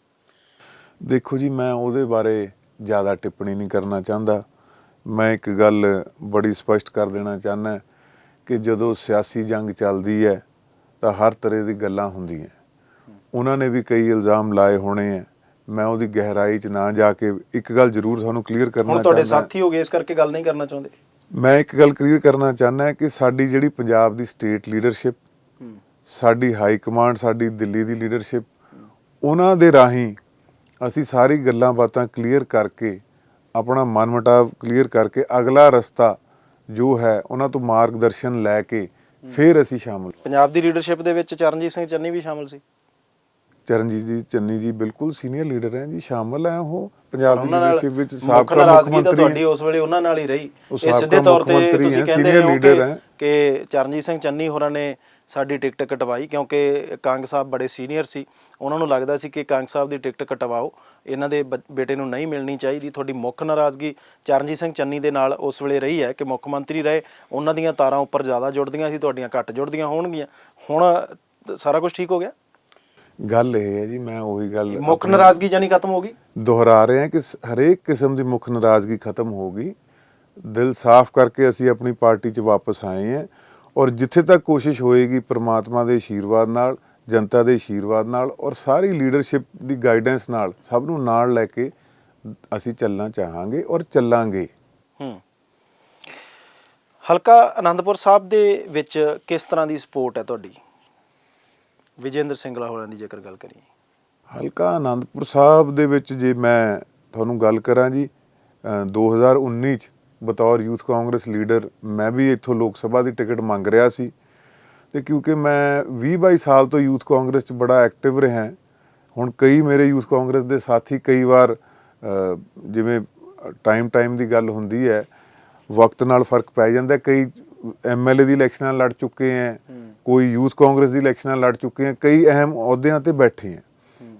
ਦੇਖੋ ਜੀ ਮੈਂ ਉਹਦੇ ਬਾਰੇ ਜ਼ਿਆਦਾ ਟਿੱਪਣੀ ਨਹੀਂ ਕਰਨਾ ਚਾਹੁੰਦਾ। ਮੈਂ ਇੱਕ ਗੱਲ ਬੜੀ ਸਪਸ਼ਟ ਕਰ ਦੇਣਾ ਚਾਹੁੰਦਾ। ਕਿ ਜਦੋਂ ਸਿਆਸੀ ਜੰਗ ਚੱਲਦੀ ਹੈ ਤਾਂ ਹਰ ਤਰ੍ਹਾਂ ਦੀ ਗੱਲਾਂ ਹੁੰਦੀਆਂ। ਉਹਨਾਂ ਨੇ ਵੀ ਕਈ ਇਲਜ਼ਾਮ ਲਾਏ ਹੋਣੇ ਆ। ਮੈਂ ਉਹਦੀ ਗਹਿਰਾਈ 'ਚ ਨਾ ਜਾ ਕੇ ਇੱਕ ਗੱਲ ਜ਼ਰੂਰ ਤੁਹਾਨੂੰ ਕਲੀਅਰ ਕਰਨਾ ਹੁਣ ਤੁਹਾਡੇ ਚਾਹੁੰਦਾ। ਸਾਥੀ ਹੋ ਗਏ ਇਸ ਕਰਕੇ ਗੱਲ ਨਹੀਂ ਕਰਨਾ ਚਾਹੁੰਦੇ। ਮੈਂ ਇੱਕ ਗੱਲ ਕਲੀਅਰ ਕਰਨਾ ਚਾਹੁੰਦਾ ਕਿ ਸਾਡੀ ਜਿਹੜੀ ਪੰਜਾਬ ਦੀ ਸਟੇਟ ਲੀਡਰਸ਼ਿਪ ਸਾਡੀ ਹਾਈ ਕਮਾਂਡ ਸਾਡੀ ਦਿੱਲੀ ਦੀ ਲੀਡਰਸ਼ਿਪ ਉਹਨਾਂ ਦੇ ਰਾਹੀਂ ਅਸੀਂ ਸਾਰੀ ਗੱਲਾਂ ਬਾਤਾਂ ਕਲੀਅਰ ਕਰਕੇ ਆਪਣਾ ਮਨਮਟਾਵ ਕਲੀਅਰ ਕਰਕੇ ਅਗਲਾ ਰਸਤਾ ਜੋ ਹੈ ਉਹਨਾਂ ਤੋਂ ਮਾਰਗਦਰਸ਼ਨ ਲੈ ਕੇ ਫਿਰ ਅਸੀਂ ਸ਼ਾਮਲ ਪੰਜਾਬ ਦੀ ਲੀਡਰਸ਼ਿਪ ਦੇ ਵਿੱਚ ਚਰਨਜੀਤ ਸਿੰਘ ਚੰਨੀ ਵੀ ਸ਼ਾਮਲ ਸੀ। ਚਰਨਜੀਤ ਜੀ ਚੰਨੀ ਜੀ ਬਿਲਕੁਲ ਸੀਨੀਅਰ ਲੀਡਰ ਹੈ ਜੀ ਸ਼ਾਮਲ ਹੈ ਉਹ। ਪੰਜਾਬ ਦੀ ਲੀਡਰਸ਼ਿਪ ਵਿੱਚ ਸਾਬਕਾ ਮੁੱਖ ਮੰਤਰੀ ਤੁਹਾਡੀ। ਉਸ ਵੇਲੇ ਉਹਨਾਂ ਨਾਲ ਹੀ ਰਹੀ। ਇਹ ਸਿੱਧੇ ਤੌਰ ਤੇ ਤੁਸੀਂ ਕਹਿੰਦੇ ਹੈ। ਕਿ ਚਰਨਜੀਤ ਸਿੰਘ ਚੰਨੀ ਹੋਰਾਂ ਨੇ ਸਾਡੀ ਟਿਕਟ ਕਟਵਾਈ ਕਿਉਂਕਿ ਕੰਗ ਸਾਹਿਬ ਬੜੇ ਸੀਨੀਅਰ ਸੀ। ਉਹਨਾਂ ਨੂੰ ਲੱਗਦਾ ਸੀ ਕਿ ਕੰਗ ਸਾਹਿਬ ਦੀ ਟਿਕਟ ਕਟਵਾਓ। ਇਹਨਾਂ ਦੇ ਬ- ਬੇਟੇ ਨੂੰ ਨਹੀਂ ਮਿਲਣੀ ਚਾਹੀਦੀ। ਤੁਹਾਡੀ ਮੁੱਖ ਨਾਰਾਜ਼ਗੀ ਚਰਨਜੀਤ ਸਿੰਘ ਚੰਨੀ ਦੇ ਨਾਲ ਉਸ ਵੇਲੇ ਰਹੀ ਹੈ ਕਿ ਮੁੱਖ ਮੰਤਰੀ ਰਹੇ। ਉਹਨਾਂ ਦੀਆਂ ਤਾਰਾਂ ਉੱਪਰ ਜ਼ਿਆਦਾ ਜੁੜਦੀਆਂ ਸੀ ਤੁਹਾਡੀਆਂ ਘੱਟ ਜੁੜਦੀਆਂ ਹੋਣਗੀਆਂ। ਹੁਣ ਸਾਰਾ ਕੁਝ ਠੀਕ ਹੋ ਗਿਆ? ਗੱਲ ਇਹ ਹੈ ਜੀ ਮੈਂ ਉਹੀ ਗੱਲ ਮੁੱਖ ਆਪਣੀ ਨਾਰਾਜ਼ਗੀ ਜਾਨੀ ਖਤਮ ਹੋ ਗਈ? ਦੁਹਰਾ ਰਹੇ ਹਾਂ ਕਿ ਸ- ਹਰੇਕ ਕਿਸਮ ਦੀ ਮੁੱਖ ਨਾਰਾਜ਼ਗੀ ਖਤਮ ਹੋ ਗਈ। ਦਿਲ ਸਾਫ਼ ਕਰਕੇ ਅਸੀਂ ਆਪਣੀ ਪਾਰਟੀ 'ਚ ਵਾਪਸ ਆਏ ਹਾਂ ਔਰ ਜਿੱਥੇ ਤੱਕ ਕੋਸ਼ਿਸ਼ ਹੋਏਗੀ ਪ੍ਰਮਾਤਮਾ ਦੇ ਆਸ਼ੀਰਵਾਦ ਨਾਲ ਜਨਤਾ ਦੇ ਆਸ਼ੀਰਵਾਦ ਨਾਲ ਔਰ ਸਾਰੀ ਲੀਡਰਸ਼ਿਪ ਦੀ ਗਾਈਡੈਂਸ ਨਾਲ ਸਭ ਨੂੰ ਨਾਲ ਲੈ ਕੇ ਅਸੀਂ ਚੱਲਣਾ ਚਾਹਾਂਗੇ ਔਰ ਚੱਲਾਂਗੇ। ਹੂੰ। ਹਲਕਾ ਆਨੰਦਪੁਰ ਸਾਹਿਬ ਦੇ ਵਿੱਚ ਕਿਸ ਤਰ੍ਹਾਂ ਦੀ ਸਪੋਰਟ ਹੈ ਤੁਹਾਡੀ? ਵਿਜੇਂਦਰ ਸਿੰਘਲਾ ਹੋਰਾਂ ਦੀ ਜੇਕਰ ਗੱਲ ਕਰੀਏ। ਹਲਕਾ ਆਨੰਦਪੁਰ ਸਾਹਿਬ ਦੇ ਵਿੱਚ ਜੇ ਮੈਂ ਤੁਹਾਨੂੰ ਗੱਲ ਕਰਾਂ ਜੀ ਅ, 2019 ਚ ਬਤੌਰ ਯੂਥ ਕਾਂਗਰਸ ਲੀਡਰ ਮੈਂ ਵੀ ਇੱਥੋਂ ਲੋਕ ਸਭਾ ਦੀ ਟਿਕਟ ਮੰਗ ਰਿਹਾ ਸੀ। ਤੇ ਕਿਉਂਕਿ ਮੈਂ 20 22 ਸਾਲ ਤੋਂ ਯੂਥ ਕਾਂਗਰਸ ਚ ਬੜਾ ਐਕਟਿਵ ਰਿਹਾ। ਹੁਣ ਕਈ ਮੇਰੇ ਯੂਥ ਕਾਂਗਰਸ ਦੇ ਸਾਥੀ ਕਈ ਵਾਰ ਜਿਵੇਂ ਟਾਈਮ ਟਾਈਮ ਦੀ ਗੱਲ ਹੁੰਦੀ ਹੈ, ਵਕਤ ਨਾਲ ਫ਼ਰਕ ਪੈ ਜਾਂਦਾ ਕਈ ਐਮਐਲਏ ਦੀ ਇਲੈਕਸ਼ਨਾਂ ਲੜ ਚੁੱਕੇ ਹੈ, ਕੋਈ ਯੂਥ ਕਾਂਗਰਸ ਦੀ ਇਲੈਕਸ਼ਨਾਂ ਲੜ ਚੁੱਕੇ ਹੈ, ਕਈ ਅਹਿਮ ਅਹੁਦਿਆਂ ਤੇ ਬੈਠੇ ਹੈ।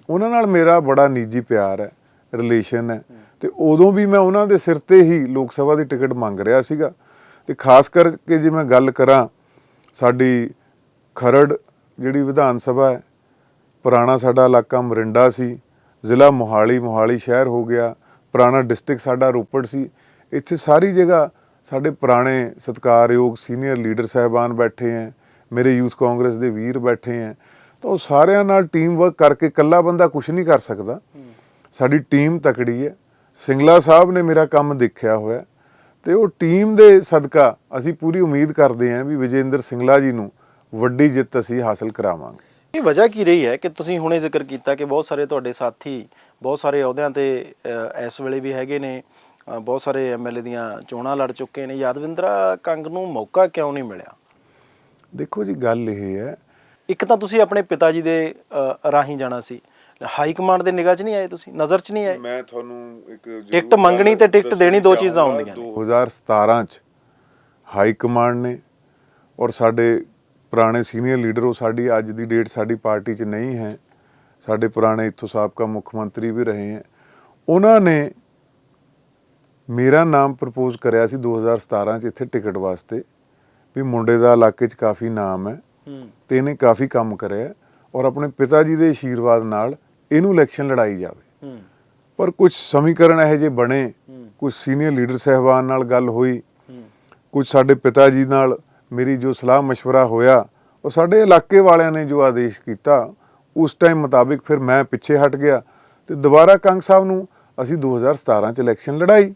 ਉਹਨਾਂ ਨਾਲ ਮੇਰਾ ਬੜਾ ਨਿੱਜੀ ਪਿਆਰ ਹੈ ਰਿਲੇਸ਼ਨ ਹੈ। ਤੇ ਉਦੋਂ ਵੀ ਮੈਂ ਉਹਨਾਂ ਦੇ ਸਿਰ ਤੇ ਹੀ ਲੋਕ ਸਭਾ ਦੀ ਟਿਕਟ ਮੰਗ ਰਿਹਾ ਸੀਗਾ। ਤੇ ਖਾਸ ਕਰਕੇ ਜੇ ਮੈਂ ਗੱਲ ਕਰਾਂ ਸਾਡੀ ਖਰੜ ਜਿਹੜੀ ਵਿਧਾਨ ਸਭਾ ਹੈ, ਪੁਰਾਣਾ ਸਾਡਾ ਇਲਾਕਾ ਮਰਿੰਡਾ ਸੀ, ਜ਼ਿਲ੍ਹਾ ਮੋਹਾਲੀ ਮੋਹਾਲੀ ਸ਼ਹਿਰ ਹੋ ਗਿਆ, ਪੁਰਾਣਾ ਡਿਸਟ੍ਰਿਕਟ ਸਾਡਾ ਰੋਪੜ ਸੀ, ਇੱਥੇ ਸਾਰੀ ਜਗ੍ਹਾ ਸਾਡੇ ਪੁਰਾਣੇ ਸਤਿਕਾਰਯੋਗ ਸੀਨੀਅਰ ਲੀਡਰ ਸਾਹਿਬਾਨ ਬੈਠੇ ਹੈ, ਮੇਰੇ ਯੂਥ ਕਾਂਗਰਸ ਦੇ ਵੀਰ ਬੈਠੇ ਹੈ, ਤਾਂ ਉਹ ਸਾਰਿਆਂ ਨਾਲ ਟੀਮ ਵਰਕ ਕਰਕੇ ਇਕੱਲਾ ਬੰਦਾ ਕੁਝ ਨਹੀਂ ਕਰ ਸਕਦਾ। ਸਾਡੀ ਟੀਮ ਤਕੜੀ ਹੈ, ਸਿੰਗਲਾ ਸਾਹਿਬ ਨੇ ਮੇਰਾ ਕੰਮ ਦੇਖਿਆ ਹੋਇਆ, ਤੇ ਉਹ ਟੀਮ ਦੇ ਸਦਕਾ ਅਸੀਂ ਪੂਰੀ ਉਮੀਦ ਕਰਦੇ ਹਾਂ ਵੀ ਵਿਜੇਂਦਰ ਸਿੰਗਲਾ ਜੀ ਨੂੰ ਵੱਡੀ ਜਿੱਤ ਅਸੀਂ ਹਾਸਲ ਕਰਾਵਾਂਗੇ। ਇਹ ਵਜ੍ਹਾ ਕੀ ਰਹੀ ਹੈ ਕਿ ਤੁਸੀਂ ਹੁਣੇ ਜ਼ਿਕਰ ਕੀਤਾ ਕਿ ਬਹੁਤ ਸਾਰੇ ਤੁਹਾਡੇ ਸਾਥੀ ਬਹੁਤ ਸਾਰੇ ਅਹੁਦਿਆਂ ਤੇ ਇਸ ਵੇਲੇ ਵੀ ਹੈਗੇ ਨੇ ਬਹੁਤ ਸਾਰੇ ਐਮਐਲਏ ਦੀਆਂ ਚੋਣਾਂ ਲੜ ਚੁੱਕੇ ਨੇ। ਯਾਦਵਿੰਦਰਾ ਕੰਗ ਨੂੰ ਮੌਕਾ ਕਿਉਂ ਨਹੀਂ ਮਿਲਿਆ? ਦੇਖੋ ਜੀ ਗੱਲ ਇਹ ਹੈ। ਇੱਕ ਤਾਂ ਤੁਸੀਂ ਆਪਣੇ ਪਿਤਾ ਜੀ ਦੇ ਰਾਹੀਂ ਜਾਣਾ ਸੀ। ਹਾਈ ਕਮਾਂਡ ਦੇ ਨਿਗਾਹ 'ਚ ਨਹੀਂ ਆਏ ਤੁਸੀਂ? ਨਜ਼ਰ 'ਚ ਨਹੀਂ ਆਏ? ਮੈਂ ਤੁਹਾਨੂੰ ਇੱਕ ਟਿਕਟ ਮੰਗਣੀ ਤੇ ਟਿਕਟ ਦੇਣੀ ਦੋ ਚੀਜ਼ਾਂ। ਹੁੰਦੀਆਂ 2017 ਚ ਹਾਈ ਕਮਾਂਡ ਨੇ ਔਰ ਸਾਡੇ ਪੁਰਾਣੇ ਸੀਨੀਅਰ ਲੀਡਰ ਉਹ ਸਾਡੀ ਅੱਜ ਦੀ ਡੇਟ ਸਾਡੀ ਪਾਰਟੀ ਚ ਨਹੀਂ ਹੈ। ਸਾਡੇ ਪੁਰਾਣੇ ਇੱਥੋਂ ਸਾਬਕਾ ਮੁੱਖ ਮੰਤਰੀ ਵੀ ਰਹੇ ਹੈ। ਉਹਨਾਂ ਨੇ ਮੇਰਾ ਨਾਮ ਪ੍ਰਪੋਜ਼ ਕਰਿਆ ਸੀ 2017 ਚ ਇੱਥੇ ਟਿਕਟ ਵਾਸਤੇ ਵੀ ਮੁੰਡੇ ਦਾ ਇਲਾਕੇ ਚ ਕਾਫੀ ਨਾਮ ਹੈ ਤੇ ਇਹਨੇ ਕਾਫੀ ਕੰਮ ਕਰਿਆ ਔਰ ਆਪਣੇ ਪਿਤਾ ਜੀ ਦੇ ਆਸ਼ੀਰਵਾਦ ਨਾਲ ਇਹਨੂੰ ਇਲੈਕਸ਼ਨ ਲੜਾਈ ਜਾਵੇ। ਪਰ ਕੁਝ ਸਮੀਕਰਨ ਇਹੋ ਜਿਹੇ ਬਣੇ। ਕੁਝ ਸੀਨੀਅਰ ਲੀਡਰ ਸਹਿਬਾਨ ਨਾਲ ਗੱਲ ਹੋਈ ਕੁਝ ਸਾਡੇ ਪਿਤਾ ਜੀ ਨਾਲ ਮੇਰੀ ਜੋ ਸਲਾਹ مشਵਰਾ ਹੋਇਆ ਉਹ ਸਾਡੇ ਇਲਾਕੇ ਵਾਲਿਆਂ ਨੇ ਜੋ ਆਦੇਸ਼ ਕੀਤਾ ਉਸ ਟਾਈਮ ਮੁਤਾਬਿਕ ਫਿਰ ਮੈਂ ਪਿੱਛੇ ਹਟ ਗਿਆ ਤੇ ਦੁਬਾਰਾ ਕੰਗ ਸਾਹਿਬ ਨੂੰ ਅਸੀਂ 2017 ਚ ਇਲੈਕਸ਼ਨ ਲੜਾਈ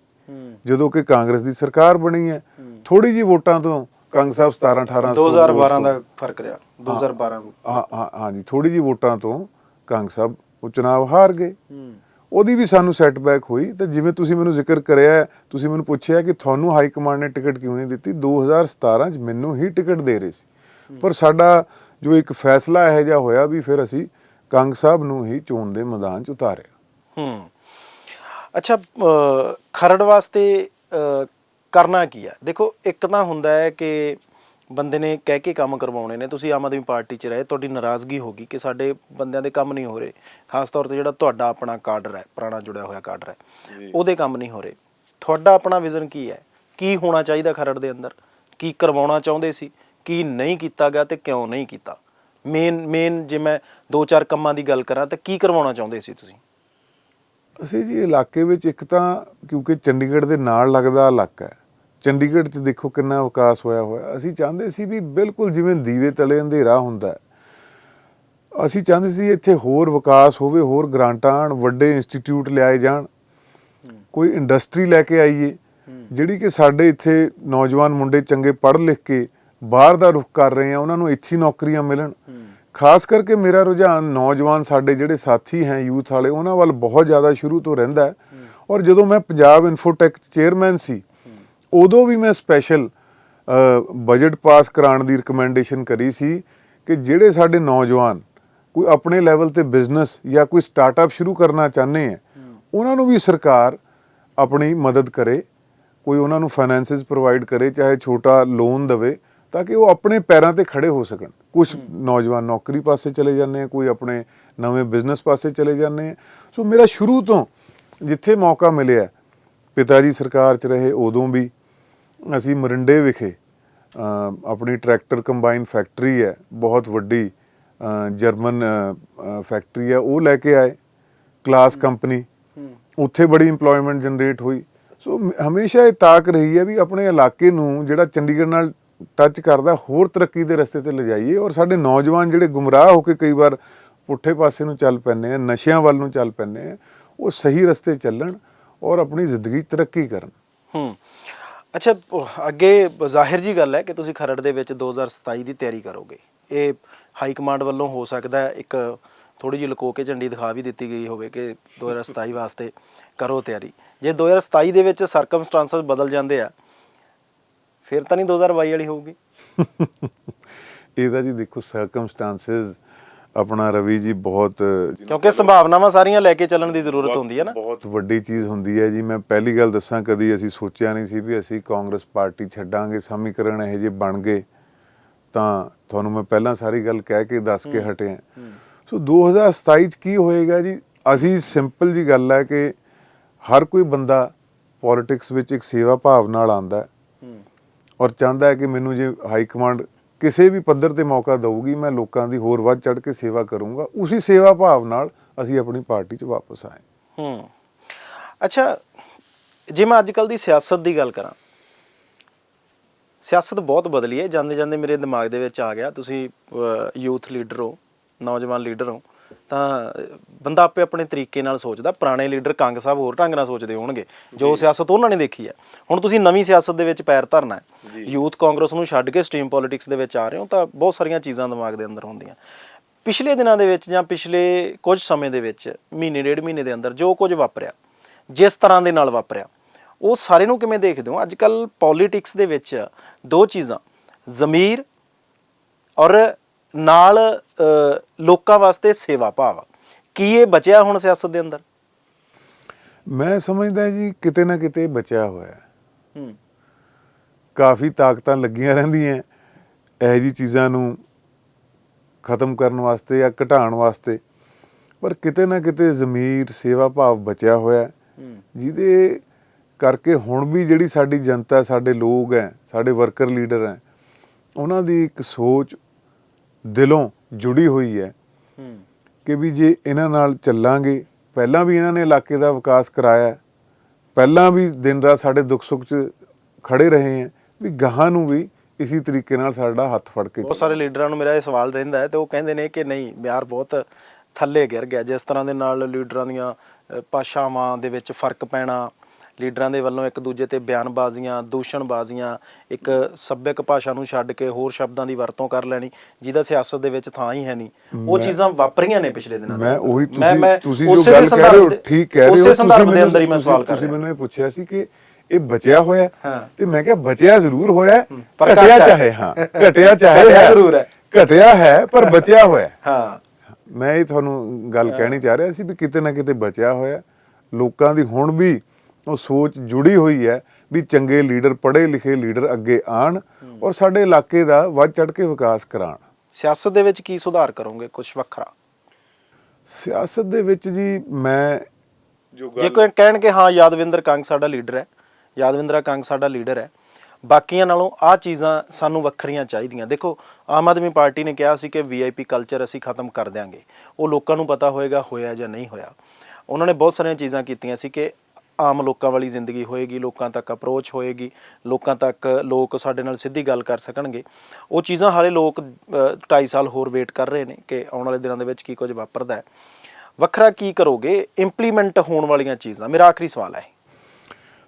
ਜਦੋਂ ਕਿ ਕਾਂਗਰਸ ਦੀ ਸਰਕਾਰ ਬਣੀ ਹੈ। ਥੋੜੀ ਜੀ ਵੋਟਾਂ ਤੋਂ ਕੰਗ ਸਾਹਿਬ 17 18 2012 ਦਾ ਫ਼ਰਕ ਰਿਹਾ 2012 ਹਾਂ ਹਾਂ ਜੀ ਥੋੜੀ ਜੀ ਵੋਟਾਂ ਤੋਂ ਕੰਗ ਸਾਹਿਬ ਉਹ ਚੁਣਾਵ ਹਾਰ ਗਏ। ਉਹਦੀ ਵੀ ਸਾਨੂੰ ਸੈਟਬੈਕ ਹੋਈ ਤੇ ਜਿਵੇਂ ਤੁਸੀਂ ਮੈਨੂੰ ਜ਼ਿਕਰ ਕਰਿਆ ਤੁਸੀਂ ਮੈਨੂੰ ਪੁੱਛਿਆ ਕਿ ਤੁਹਾਨੂੰ ਹਾਈ ਕਮਾਂਡ ਨੇ ਟਿਕਟ ਕਿਉਂ ਨਹੀਂ ਦਿੱਤੀ? 2017 ਚ ਮੈਨੂੰ ਹੀ ਟਿਕਟ ਦੇ ਰਹੇ ਸੀ। ਪਰ ਸਾਡਾ ਜੋ ਇੱਕ ਫੈਸਲਾ ਇਹੋ ਜਿਹਾ ਹੋਇਆ ਵੀ ਫਿਰ ਅਸੀਂ ਕੰਗ ਸਾਹਿਬ ਨੂੰ ਹੀ ਚੋਣ ਦੇ ਮੈਦਾਨ ਚ ਉਤਾਰਿਆ। ਹੂੰ। ਅੱਛਾ ਖਰੜ ਵਾਸਤੇ ਕਰਨਾ ਕੀ ਹੈ ਦੇਖੋ ਇੱਕ ਤਾਂ ਹੁੰਦਾ ਹੈ ਕਿ ਬੰਦੇ ਨੇ ਕਹਿ ਕੇ ਕੰਮ ਕਰਵਾਉਣੇ ਨੇ ਤੁਸੀਂ ਆਮ ਆਦਮੀ ਪਾਰਟੀ 'ਚ ਰਹੇ ਤੁਹਾਡੀ ਨਾਰਾਜ਼ਗੀ ਹੋ ਗਈ ਕਿ ਸਾਡੇ ਬੰਦਿਆਂ ਦੇ ਕੰਮ ਨਹੀਂ ਹੋ ਰਹੇ। ਖਾਸ ਤੌਰ ਤੇ ਜਿਹੜਾ ਤੁਹਾਡਾ ਆਪਣਾ ਕਾਡਰ ਹੈ ਪੁਰਾਣਾ ਜੁੜਿਆ ਹੋਇਆ ਕਾਡਰ ਹੈ ਉਹਦੇ ਕੰਮ ਨਹੀਂ ਹੋ ਰਹੇ। ਤੁਹਾਡਾ ਆਪਣਾ ਵਿਜ਼ਨ ਕੀ ਹੈ? ਕੀ ਹੋਣਾ ਚਾਹੀਦਾ ਖਰੜ ਦੇ ਅੰਦਰ? ਕੀ ਕਰਵਾਉਣਾ ਚਾਹੁੰਦੇ ਸੀ? ਕੀ ਨਹੀਂ ਕੀਤਾ ਗਿਆ ਤੇ ਕਿਉਂ ਨਹੀਂ ਕੀਤਾ? ਮੇਨ ਮੇਨ ਜੇ ਮੈਂ ਦੋ ਚਾਰ ਕੰਮਾਂ ਦੀ ਗੱਲ ਕਰਾਂ ਤਾਂ ਕੀ ਕਰਵਾਉਣਾ ਚਾਹੁੰਦੇ ਸੀ ਤੁਸੀਂ? ਅਸੀਂ ਜੀ ਇਲਾਕੇ ਵਿੱਚ ਇੱਕ ਤਾਂ ਕਿਉਂਕਿ ਚੰਡੀਗੜ੍ਹ ਦੇ ਨਾਲ ਲੱਗਦਾ ਇਲਾਕਾ ਹੈ ਚੰਡੀਗੜ੍ਹ 'ਚ ਦੇਖੋ ਕਿੰਨਾ ਵਿਕਾਸ ਹੋਇਆ ਹੋਇਆ। ਅਸੀਂ ਚਾਹੁੰਦੇ ਸੀ ਵੀ ਬਿਲਕੁਲ ਜਿਵੇਂ ਦੀਵੇ ਤਲੇ ਅੰਧੇਰਾ ਹੁੰਦਾ ਅਸੀਂ ਚਾਹੁੰਦੇ ਸੀ ਇੱਥੇ ਹੋਰ ਵਿਕਾਸ ਹੋਵੇ, ਹੋਰ ਗ੍ਰਾਂਟਾਂ ਆਉਣ ਵੱਡੇ ਇੰਸਟੀਚਿਊਟ ਲਿਆਏ ਜਾਣ। ਕੋਈ ਇੰਡਸਟਰੀ ਲੈ ਕੇ ਆਈਏ, ਜਿਹੜੀ ਕਿ ਸਾਡੇ ਇੱਥੇ ਨੌਜਵਾਨ ਮੁੰਡੇ ਚੰਗੇ ਪੜ੍ਹ ਲਿਖ ਕੇ ਬਾਹਰ ਦਾ ਰੁਖ ਕਰ ਰਹੇ ਆ, ਉਹਨਾਂ ਨੂੰ ਇੱਥੇ ਨੌਕਰੀਆਂ ਮਿਲਣ। ਖਾਸ ਕਰਕੇ ਮੇਰਾ ਰੁਝਾਨ ਨੌਜਵਾਨ ਸਾਡੇ ਜਿਹੜੇ ਸਾਥੀ ਹੈ, ਯੂਥ ਵਾਲੇ, ਉਹਨਾਂ ਵੱਲ ਬਹੁਤ ਜ਼ਿਆਦਾ ਸ਼ੁਰੂ ਤੋਂ ਰਹਿੰਦਾ ਔਰ ਜਦੋਂ ਮੈਂ ਪੰਜਾਬ ਇਨਫੋਟੈਕ ਚੇਅਰਮੈਨ ਸੀ ਉਦੋਂ ਵੀ ਮੈਂ ਸਪੈਸ਼ਲ ਬਜਟ ਪਾਸ ਕਰਾਉਣ ਦੀ ਰეკਮੈਂਡੇਸ਼ਨ ਕਰੀ ਸੀ ਕਿ ਜਿਹੜੇ ਸਾਡੇ ਨੌਜਵਾਨ ਕੋਈ ਆਪਣੇ ਲੈਵਲ ਤੇ ਬਿਜ਼ਨਸ ਜਾਂ ਕੋਈ ਸਟਾਰਟਅਪ ਸ਼ੁਰੂ ਕਰਨਾ ਚਾਹੁੰਦੇ ਹੈ ਉਹਨਾਂ ਨੂੰ ਵੀ ਸਰਕਾਰ ਆਪਣੀ ਮਦਦ ਕਰੇ ਕੋਈ ਉਹਨਾਂ ਨੂੰ ਫਾਈਨੈਂਸਿਸ ਪ੍ਰੋਵਾਈਡ ਕਰੇ ਚਾਹੇ ਛੋਟਾ ਲੋਨ ਦੇਵੇ ਤਾਂ ਕਿ ਉਹ ਆਪਣੇ ਪੈਰਾਂ ਤੇ ਖੜੇ ਹੋ ਸਕਣ। ਕੁਝ ਨੌਜਵਾਨ ਨੌਕਰੀ ਪਾਸੇ ਚਲੇ ਜਾਂਦੇ ਆ ਕੋਈ ਆਪਣੇ ਨਵੇਂ ਬਿਜ਼ਨਸ ਪਾਸੇ ਚਲੇ ਜਾਂਦੇ ਆ ਸੋ ਮੇਰਾ ਸ਼ੁਰੂ ਤੋਂ ਜਿੱਥੇ ਮੌਕਾ ਮਿਲਿਆ ਪਿਤਾ ਜੀ ਸਰਕਾਰ 'ਚ ਰਹੇ ਉਦੋਂ ਵੀ ਅਸੀਂ ਮਰਿੰਡੇ ਵਿਖੇ ਆਪਣੀ ਟਰੈਕਟਰ ਕੰਬਾਈਨ ਫੈਕਟਰੀ ਹੈ, ਬਹੁਤ ਵੱਡੀ ਜਰਮਨ ਫੈਕਟਰੀ ਹੈ, ਉਹ ਲੈ ਕੇ ਆਏ, ਕਲਾਸ ਕੰਪਨੀ। ਉੱਥੇ ਬੜੀ EMPLOYMENT ਜਨਰੇਟ ਹੋਈ। ਸੋ ਹਮੇਸ਼ਾ ਇਹ ਤਾਕ ਰਹੀ ਹੈ ਵੀ ਆਪਣੇ ਇਲਾਕੇ ਨੂੰ ਜਿਹੜਾ ਚੰਡੀਗੜ੍ਹ ਨਾਲ ਟੱਚ ਕਰਦਾ, ਹੋਰ ਤਰੱਕੀ ਦੇ ਰਸਤੇ ਤੇ ਲਿਜਾਈਏ ਔਰ ਸਾਡੇ ਨੌਜਵਾਨ ਜਿਹੜੇ ਗੁੰਮਰਾਹ ਹੋ ਕੇ ਕਈ ਵਾਰ ਪੁੱਠੇ ਪਾਸੇ ਨੂੰ ਚੱਲ ਪੈਂਦੇ ਆ, ਨਸ਼ਿਆਂ ਵੱਲ ਨੂੰ ਚੱਲ ਪੈਂਦੇ ਆ, ਉਹ ਸਹੀ ਰਸਤੇ ਚੱਲਣ ਔਰ ਆਪਣੀ ਜ਼ਿੰਦਗੀ ਤਰੱਕੀ ਕਰਨ। ਹੂੰ। ਅੱਛਾ ਅੱਗੇ ਜ਼ਾਹਿਰ ਜੀ ਗੱਲ ਹੈ ਕਿ ਤੁਸੀਂ ਖਰੜ ਦੇ ਵਿੱਚ 2027 ਦੀ ਤਿਆਰੀ ਕਰੋਗੇ। ਇਹ ਹਾਈ ਕਮਾਂਡ ਵੱਲੋਂ ਹੋ ਸਕਦਾ ਇੱਕ ਥੋੜੀ ਜਿਹੀ ਲੁਕੋ ਕੇ ਝੰਡੀ ਦਿਖਾ ਵੀ ਦਿੱਤੀ ਗਈ ਹੋਵੇ ਕਿ 2027 ਵਾਸਤੇ ਕਰੋ ਤਿਆਰੀ। ਜੇ 2027 ਦੇ ਵਿੱਚ ਸਰਕਮਸਟੈਂਸਸ ਬਦਲ ਜਾਂਦੇ ਆ, ਫਿਰ ਤਾਂ ਨਹੀਂ 2022 ਵਾਲੀ ਹੋਊਗੀ। ਇਹਦਾ ਜੀ ਦੇਖੋ ਸਰਕਮਸਟੈਂਸਸ ਆਪਣਾ ਰਵੀ ਜੀ ਬਹੁਤ ਕਿਉਂਕਿ ਸੰਭਾਵਨਾਵਾਂ ਸਾਰੀਆਂ ਲੈ ਕੇ ਚੱਲਣ ਦੀ ਜ਼ਰੂਰਤ ਹੁੰਦੀ ਹੈ ਨਾ। ਬਹੁਤ ਵੱਡੀ ਚੀਜ਼ ਹੁੰਦੀ ਹੈ ਜੀ। ਮੈਂ ਪਹਿਲੀ ਗੱਲ ਦੱਸਾਂ ਕਦੀ ਅਸੀਂ ਸੋਚਿਆ ਨਹੀਂ ਸੀ ਵੀ ਅਸੀਂ ਕਾਂਗਰਸ ਪਾਰਟੀ ਛੱਡਾਂਗੇ ਸਮੀਕਰਨ ਇਹੋ ਜਿਹੇ ਬਣ ਗਏ। ਤਾਂ ਤੁਹਾਨੂੰ ਮੈਂ ਪਹਿਲਾਂ ਸਾਰੀ ਗੱਲ ਕਹਿ ਕੇ ਦੱਸ ਕੇ ਹਟਿਆ ਸੋ 2027 ਚ ਕੀ ਹੋਏਗਾ ਜੀ? ਅਸੀਂ ਸਿੰਪਲ ਜੀ ਗੱਲ ਹੈ ਕਿ ਹਰ ਕੋਈ ਬੰਦਾ ਪੋਲਿਟਿਕਸ ਵਿੱਚ ਇੱਕ ਸੇਵਾ ਭਾਵ ਨਾਲ ਆਂਦਾ ਹੂੰ। ਔਰ ਚਾਹੁੰਦਾ ਹੈ ਕਿ ਮੈਨੂੰ ਜੇ ਹਾਈ ਕਮਾਂਡ ਕਿਸੇ ਵੀ ਪੱਧਰ ਤੇ ਮੌਕਾ ਦਊਗੀ, ਮੈਂ ਲੋਕਾਂ ਦੀ ਹੋਰ ਵੱਧ ਚੜ ਕੇ ਸੇਵਾ ਕਰੂੰਗਾ, ਉਸੇ ਸੇਵਾ ਭਾਵ ਨਾਲ ਅਸੀਂ ਆਪਣੀ ਪਾਰਟੀ 'ਚ ਵਾਪਸ ਆਏ। ਹੂੰ। ਅੱਛਾ, ਜੇ ਮੈਂ ਅੱਜ ਕੱਲ ਦੀ ਸਿਆਸਤ ਦੀ ਗੱਲ ਕਰਾਂ, ਸਿਆਸਤ ਬਹੁਤ ਬਦਲੀ ਹੈ ਜਾਂਦੇ ਜਾਂਦੇ ਮੇਰੇ ਦਿਮਾਗ ਦੇ ਵਿੱਚ ਆ ਗਿਆ, ਤੁਸੀਂ ਯੂਥ ਲੀਡਰ ਹੋ, ਨੌਜਵਾਨ ਲੀਡਰ ਹੋ ਤਾਂ ਬੰਦਾ ਆਪੇ ਆਪਣੇ ਤਰੀਕੇ ਨਾਲ ਸੋਚਦਾ ਪੁਰਾਣੇ ਲੀਡਰ ਕੰਗ ਸਾਹਿਬ ਹੋਰ ਢੰਗ ਨਾਲ ਸੋਚਦੇ ਹੋਣਗੇ ਜੋ ਸਿਆਸਤ ਉਹਨਾਂ ਨੇ ਦੇਖੀ ਹੈ। ਹੁਣ ਤੁਸੀਂ ਨਵੀਂ ਸਿਆਸਤ ਦੇ ਵਿੱਚ ਪੈਰ ਧਰਨਾ ਹੈ ਯੂਥ ਕਾਂਗਰਸ ਨੂੰ ਛੱਡ ਕੇ ਸਟ੍ਰੀਮ ਪੋਲਿਟਿਕਸ ਦੇ ਵਿੱਚ ਆ ਰਹੇ ਹੋ ਤਾਂ ਬਹੁਤ ਸਾਰੀਆਂ ਚੀਜ਼ਾਂ ਦਿਮਾਗ ਦੇ ਅੰਦਰ ਹੁੰਦੀਆਂ। ਪਿਛਲੇ ਦਿਨਾਂ ਦੇ ਵਿੱਚ ਜਾਂ ਪਿਛਲੇ ਕੁਝ ਸਮੇਂ ਦੇ ਵਿੱਚ ਮਹੀਨੇ ਡੇਢ ਮਹੀਨੇ ਦੇ ਅੰਦਰ ਜੋ ਕੁਝ ਵਾਪਰਿਆ ਜਿਸ ਤਰ੍ਹਾਂ ਦੇ ਨਾਲ ਵਾਪਰਿਆ ਉਹ ਸਾਰੇ ਨੂੰ ਕਿਵੇਂ ਦੇਖਦੇ ਹੋ? ਅੱਜ ਕੱਲ ਪੋਲਿਟਿਕਸ ਦੇ ਵਿੱਚ ਦੋ ਚੀਜ਼ਾਂ ਜ਼ਮੀਰ ਔਰ ਨਾਲ ਲੋਕਾਂ ਵਾਸਤੇ ਸੇਵਾ ਭਾਵ ਕੀ ਇਹ ਬਚਿਆ ਹੁਣ ਸਿਆਸਤ ਦੇ ਅੰਦਰ? ਮੈਂ ਸਮਝਦਾ ਜੀ ਕਿਤੇ ਨਾ ਕਿਤੇ ਬਚਿਆ ਹੋਇਆ ਹੈ। ਕਾਫੀ ਤਾਕਤਾਂ ਲੱਗੀਆਂ ਰਹਿੰਦੀਆਂ ਇਹੋ ਜੀ ਚੀਜ਼ਾਂ ਨੂੰ ਖਤਮ ਕਰਨ ਵਾਸਤੇ ਜਾਂ ਘਟਾਉਣ ਵਾਸਤੇ। ਪਰ ਕਿਤੇ ਨਾ ਕਿਤੇ ਜ਼ਮੀਰ ਸੇਵਾ ਭਾਵ ਬਚਿਆ ਹੋਇਆ ਜਿਹਦੇ ਕਰਕੇ ਹੁਣ ਵੀ ਜਿਹੜੀ ਸਾਡੀ ਜਨਤਾ ਸਾਡੇ ਲੋਕ ਹੈ ਸਾਡੇ ਵਰਕਰ ਲੀਡਰ ਹੈ ਉਹਨਾਂ ਦੀ ਇੱਕ ਸੋਚ ਦਿਲੋਂ ਜੁੜੀ ਹੋਈ ਹੈ ਕਿ ਵੀ ਜੇ ਇਹਨਾਂ ਨਾਲ ਚੱਲਾਂਗੇ ਪਹਿਲਾਂ ਵੀ ਇਹਨਾਂ ਨੇ ਇਲਾਕੇ ਦਾ ਵਿਕਾਸ ਕਰਾਇਆ ਪਹਿਲਾਂ ਵੀ ਦਿਨ ਰਾਤ ਸਾਡੇ ਦੁੱਖ ਸੁੱਖ 'ਚ ਖੜੇ ਰਹੇ ਹੈ ਵੀ ਗਾਹਾਂ ਨੂੰ ਵੀ ਇਸੇ ਤਰੀਕੇ ਨਾਲ ਸਾਡਾ ਹੱਥ ਫੜ ਕੇ ਬਹੁਤ ਸਾਰੇ ਲੀਡਰਾਂ ਨੂੰ ਮੇਰਾ ਇਹ ਸਵਾਲ ਰਹਿੰਦਾ ਹੈ ਤੇ ਉਹ ਕਹਿੰਦੇ ਨੇ ਕਿ ਨਹੀਂ ਬਿਹਾਰ ਬਹੁਤ ਥੱਲੇ ਗਿਰ ਗਿਆ ਜਿਸ ਤਰ੍ਹਾਂ ਦੇ ਨਾਲ ਲੀਡਰਾਂ ਦੀਆਂ ਭਾਸ਼ਾਵਾਂ ਦੇ ਵਿੱਚ ਫ਼ਰਕ ਪੈਣਾ ਲੀਡਰਾਂ ਦੇ ਵੱਲੋਂ ਇੱਕ ਦੂਜੇ ਤੇ ਬਿਆਨਬਾਜ਼ੀਆਂ ਦੂਸ਼ਣਬਾਜ਼ੀਆਂ ਇੱਕ ਸੱਭਿਅਕ ਭਾਸ਼ਾ ਨੂੰ ਛੱਡ ਕੇ ਹੋਰ ਸ਼ਬਦਾਂ ਦੀ ਵਰਤੋਂ ਕਰ ਲੈਣੀ ਜਿਹਦਾ ਸਿਆਸਤ ਦੇ ਵਿੱਚ ਥਾਂ ਹੀ ਹੈ ਨਹੀਂ ਉਹ ਚੀਜ਼ਾਂ ਵਾਪਰੀਆਂ ਨੇ ਪਿਛਲੇ ਦਿਨਾਂ ਦੇ ਮੈਂ। ਉਹੀ ਤੁਸੀਂ ਤੁਸੀਂ ਜੋ ਗੱਲ ਕਹਿ ਰਹੇ ਹੋ ਠੀਕ ਕਹਿ ਰਹੇ ਹੋ ਉਸੇ ਤੁਸੀਂ ਸੰਦਰਭ ਦੇ ਮੈਨੂੰ- ਅੰਦਰ ਹੀ ਮੈਂ ਤੁਸੀਂ- ਸਵਾਲ ਕਰ ਤੁਸੀਂ ਰਿਹਾ ਮੈਨੂੰ ਇਹ ਪੁੱਛਿਆ ਸੀ ਕਿ ਇਹ ਬਚਿਆ ਹੋਇਆ। ਤੇ ਮੈਂ ਕਿਹਾ ਬਚਿਆ ਜ਼ਰੂਰ ਹੋਇਆ ਪਰ ਘਟਿਆ ਚਾਹੇ ਹਾਂ ਘਟਿਆ ਚਾਹੇ ਹੈ। ਜ਼ਰੂਰ ਹੈ। ਘਟਿਆ ਹੈ ਪਰ ਬਚਿਆ ਹੋਇਆ ਹੈ। ਮੈਂ ਇਹ ਤੁਹਾਨੂੰ ਗੱਲ ਕਹਿਣੀ ਚਾਹ ਰਿਹਾ ਸੀ ਵੀ ਕਿਤੇ ਨਾ ਕਿਤੇ ਬਚਿਆ ਹੋਇਆ। ਲੋਕਾਂ ਦੀ ਹੁਣ ਵੀ ਉਹ ਸੋਚ ਜੁੜੀ ਹੋਈ ਹੈ ਵੀ ਚੰਗੇ ਲੀਡਰ ਪੜ੍ਹੇ ਲਿਖੇ ਲੀਡਰ ਅੱਗੇ ਆਣ ਔਰ ਸਾਡੇ ਇਲਾਕੇ ਦਾ ਵੱਧ ਚੜ ਕੇ ਵਿਕਾਸ ਕਰਾਣ। ਸਿਆਸਤ ਦੇ ਵਿੱਚ ਕੀ ਸੁਧਾਰ ਕਰੋਗੇ ਕੁਝ ਵੱਖਰਾ? ਸਿਆਸਤ ਦੇ ਵਿੱਚ ਜੀ ਮੈਂ ਜੋ ਜੇ ਕੋਈ ਕਹਿਣ ਕਿ ਹਾਂ ਯਾਦਵਿੰਦਰ ਕੰਗ ਸਾਡਾ ਲੀਡਰ ਹੈ ਯਾਦਵਿੰਦਰਾ ਕੰਗ ਸਾਡਾ ਲੀਡਰ ਹੈ ਬਾਕੀਆਂ ਨਾਲੋਂ ਆਹ ਚੀਜ਼ਾਂ ਸਾਨੂੰ ਵੱਖਰੀਆਂ ਚਾਹੀਦੀਆਂ। ਦੇਖੋ ਆਮ ਆਦਮੀ ਪਾਰਟੀ ਨੇ ਕਿਹਾ ਸੀ ਕਿ ਵੀਆਈਪੀ ਕਲਚਰ ਅਸੀਂ ਖਤਮ ਕਰ ਦਿਆਂਗੇ। ਉਹ ਲੋਕਾਂ ਨੂੰ ਪਤਾ ਹੋਏਗਾ ਹੋਇਆ ਜਾਂ ਨਹੀਂ ਹੋਇਆ। ਉਹਨਾਂ ਨੇ ਬਹੁਤ ਸਾਰੀਆਂ ਚੀਜ਼ਾਂ ਕੀਤੀਆਂ ਸੀ ਕਿ ਆਮ ਲੋਕਾਂ ਵਾਲੀ ਜ਼ਿੰਦਗੀ ਹੋਏਗੀ ਲੋਕਾਂ ਤੱਕ ਅਪਰੋਚ ਹੋਏਗੀ ਲੋਕਾਂ ਤੱਕ ਲੋਕ ਸਾਡੇ ਨਾਲ ਸਿੱਧੀ ਗੱਲ ਕਰ ਸਕਣਗੇ। ਉਹ ਚੀਜ਼ਾਂ ਹਾਲੇ ਲੋਕ 2.5 ਸਾਲ ਹੋਰ ਵੇਟ ਕਰ ਰਹੇ ਨੇ ਕਿ ਆਉਣ ਵਾਲੇ ਦਿਨਾਂ ਦੇ ਵਿੱਚ ਕੀ ਕੁਝ ਵਾਪਰਦਾ ਹੈ। ਵੱਖਰਾ ਕੀ ਕਰੋਗੇ? ਇੰਪਲੀਮੈਂਟ ਹੋਣ ਵਾਲੀਆਂ ਚੀਜ਼ਾਂ। ਮੇਰਾ ਆਖਰੀ ਸਵਾਲ ਹੈ।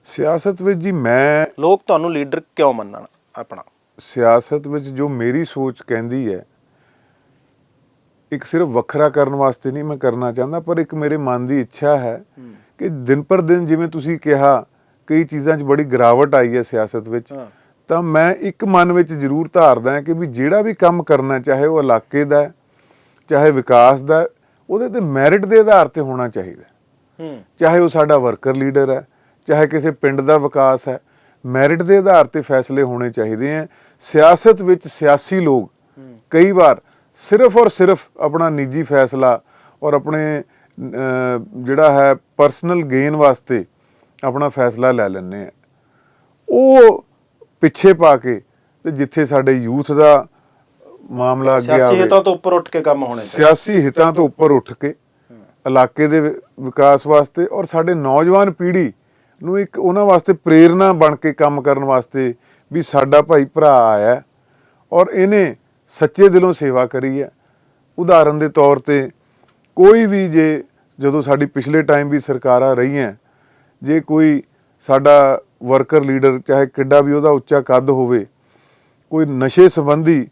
ਸਿਆਸਤ ਵਿੱਚ ਜੀ ਮੈਂ ਲੋਕ ਤੁਹਾਨੂੰ ਲੀਡਰ ਕਿਉਂ ਮੰਨਣ ਆਪਣਾ? ਸਿਆਸਤ ਵਿੱਚ ਜੋ ਮੇਰੀ ਸੋਚ ਕਹਿੰਦੀ ਹੈ ਇੱਕ ਸਿਰਫ ਵੱਖਰਾ ਕਰਨ ਵਾਸਤੇ ਨਹੀਂ ਮੈਂ ਕਰਨਾ ਚਾਹੁੰਦਾ ਪਰ ਇੱਕ ਮੇਰੇ ਮਨ ਦੀ ਇੱਛਾ ਹੈ। ਕਿ ਦਿਨ ਪਰ ਦਿਨ ਜਿਵੇਂ ਤੁਸੀਂ ਕਿਹਾ ਕਈ ਚੀਜ਼ਾਂ 'ਚ ਬੜੀ ਗਿਰਾਵਟ ਆਈ ਹੈ ਸਿਆਸਤ ਵਿੱਚ। ਤਾਂ ਮੈਂ ਇੱਕ ਮਨ ਵਿੱਚ ਜ਼ਰੂਰ ਧਾਰਦਾ ਕਿ ਵੀ ਜਿਹੜਾ ਵੀ ਕੰਮ ਕਰਨਾ ਚਾਹੇ ਉਹ ਇਲਾਕੇ ਦਾ ਚਾਹੇ ਵਿਕਾਸ ਦਾ ਉਹਦੇ ਤੇ ਮੈਰਿਟ ਦੇ ਆਧਾਰ ਤੇ ਹੋਣਾ ਚਾਹੀਦਾ ਚਾਹੇ ਉਹ ਸਾਡਾ ਵਰਕਰ ਲੀਡਰ ਹੈ ਚਾਹੇ ਕਿਸੇ ਪਿੰਡ ਦਾ ਵਿਕਾਸ ਹੈ ਮੈਰਿਟ ਦੇ ਆਧਾਰ ਤੇ ਫੈਸਲੇ ਹੋਣੇ ਚਾਹੀਦੇ ਹੈ। ਸਿਆਸਤ ਵਿੱਚ ਸਿਆਸੀ ਲੋਕ ਕਈ ਵਾਰ ਸਿਰਫ ਔਰ ਸਿਰਫ ਆਪਣਾ ਨਿੱਜੀ ਫੈਸਲਾ ਔਰ ਆਪਣੇ ਜਿਹੜਾ ਹੈ ਪਰਸਨਲ ਗੇਨ ਵਾਸਤੇ ਆਪਣਾ ਫੈਸਲਾ ਲੈ ਲੈਂਦੇ ਆ। ਉਹ ਪਿੱਛੇ ਪਾ ਕੇ ਤੇ ਜਿੱਥੇ ਸਾਡੇ ਯੂਥ ਦਾ ਮਾਮਲਾ ਅੱਗੇ ਸਿਆਸੀ ਆਵੇ ਹਿੱਤਾਂ ਤੋਂ ਉੱਪਰ ਉੱਠ ਕੇ ਕੰਮ ਹੋਣੇ ਚਾਹੀਦੇ। ਸਿਆਸੀ ਹਿੱਤਾਂ ਤੋਂ ਉੱਪਰ ਉੱਠ ਕੇ ਇਲਾਕੇ ਦੇ ਵਿਕਾਸ ਵਾਸਤੇ ਔਰ ਸਾਡੇ ਨੌਜਵਾਨ ਪੀੜ੍ਹੀ ਨੂੰ ਇੱਕ ਉਹਨਾਂ ਵਾਸਤੇ ਪ੍ਰੇਰਣਾ ਬਣ ਕੇ ਕੰਮ ਕਰਨ ਵਾਸਤੇ ਵੀ ਸਾਡਾ ਭਾਈ ਭਰਾ ਆਇਆ ਔਰ ਇਹਨੇ ਸੱਚੇ ਦਿਲੋਂ ਸੇਵਾ ਕਰੀ ਹੈ। ਉਦਾਹਰਨ ਦੇ ਤੌਰ ਤੇ ਕੋਈ ਵੀ ਜੇ ਜਦੋਂ ਸਾਡੀ ਪਿਛਲੇ ਟਾਈਮ ਵੀ ਸਰਕਾਰਾਂ ਰਹੀਆਂ ਜੇ ਕੋਈ ਸਾਡਾ ਵਰਕਰ ਲੀਡਰ ਚਾਹੇ ਕਿੱਡਾ ਵੀ ਉਹਦਾ ਉੱਚਾ ਕੱਦ ਹੋਵੇ ਕੋਈ ਨਸ਼ੇ ਸੰਬੰਧੀ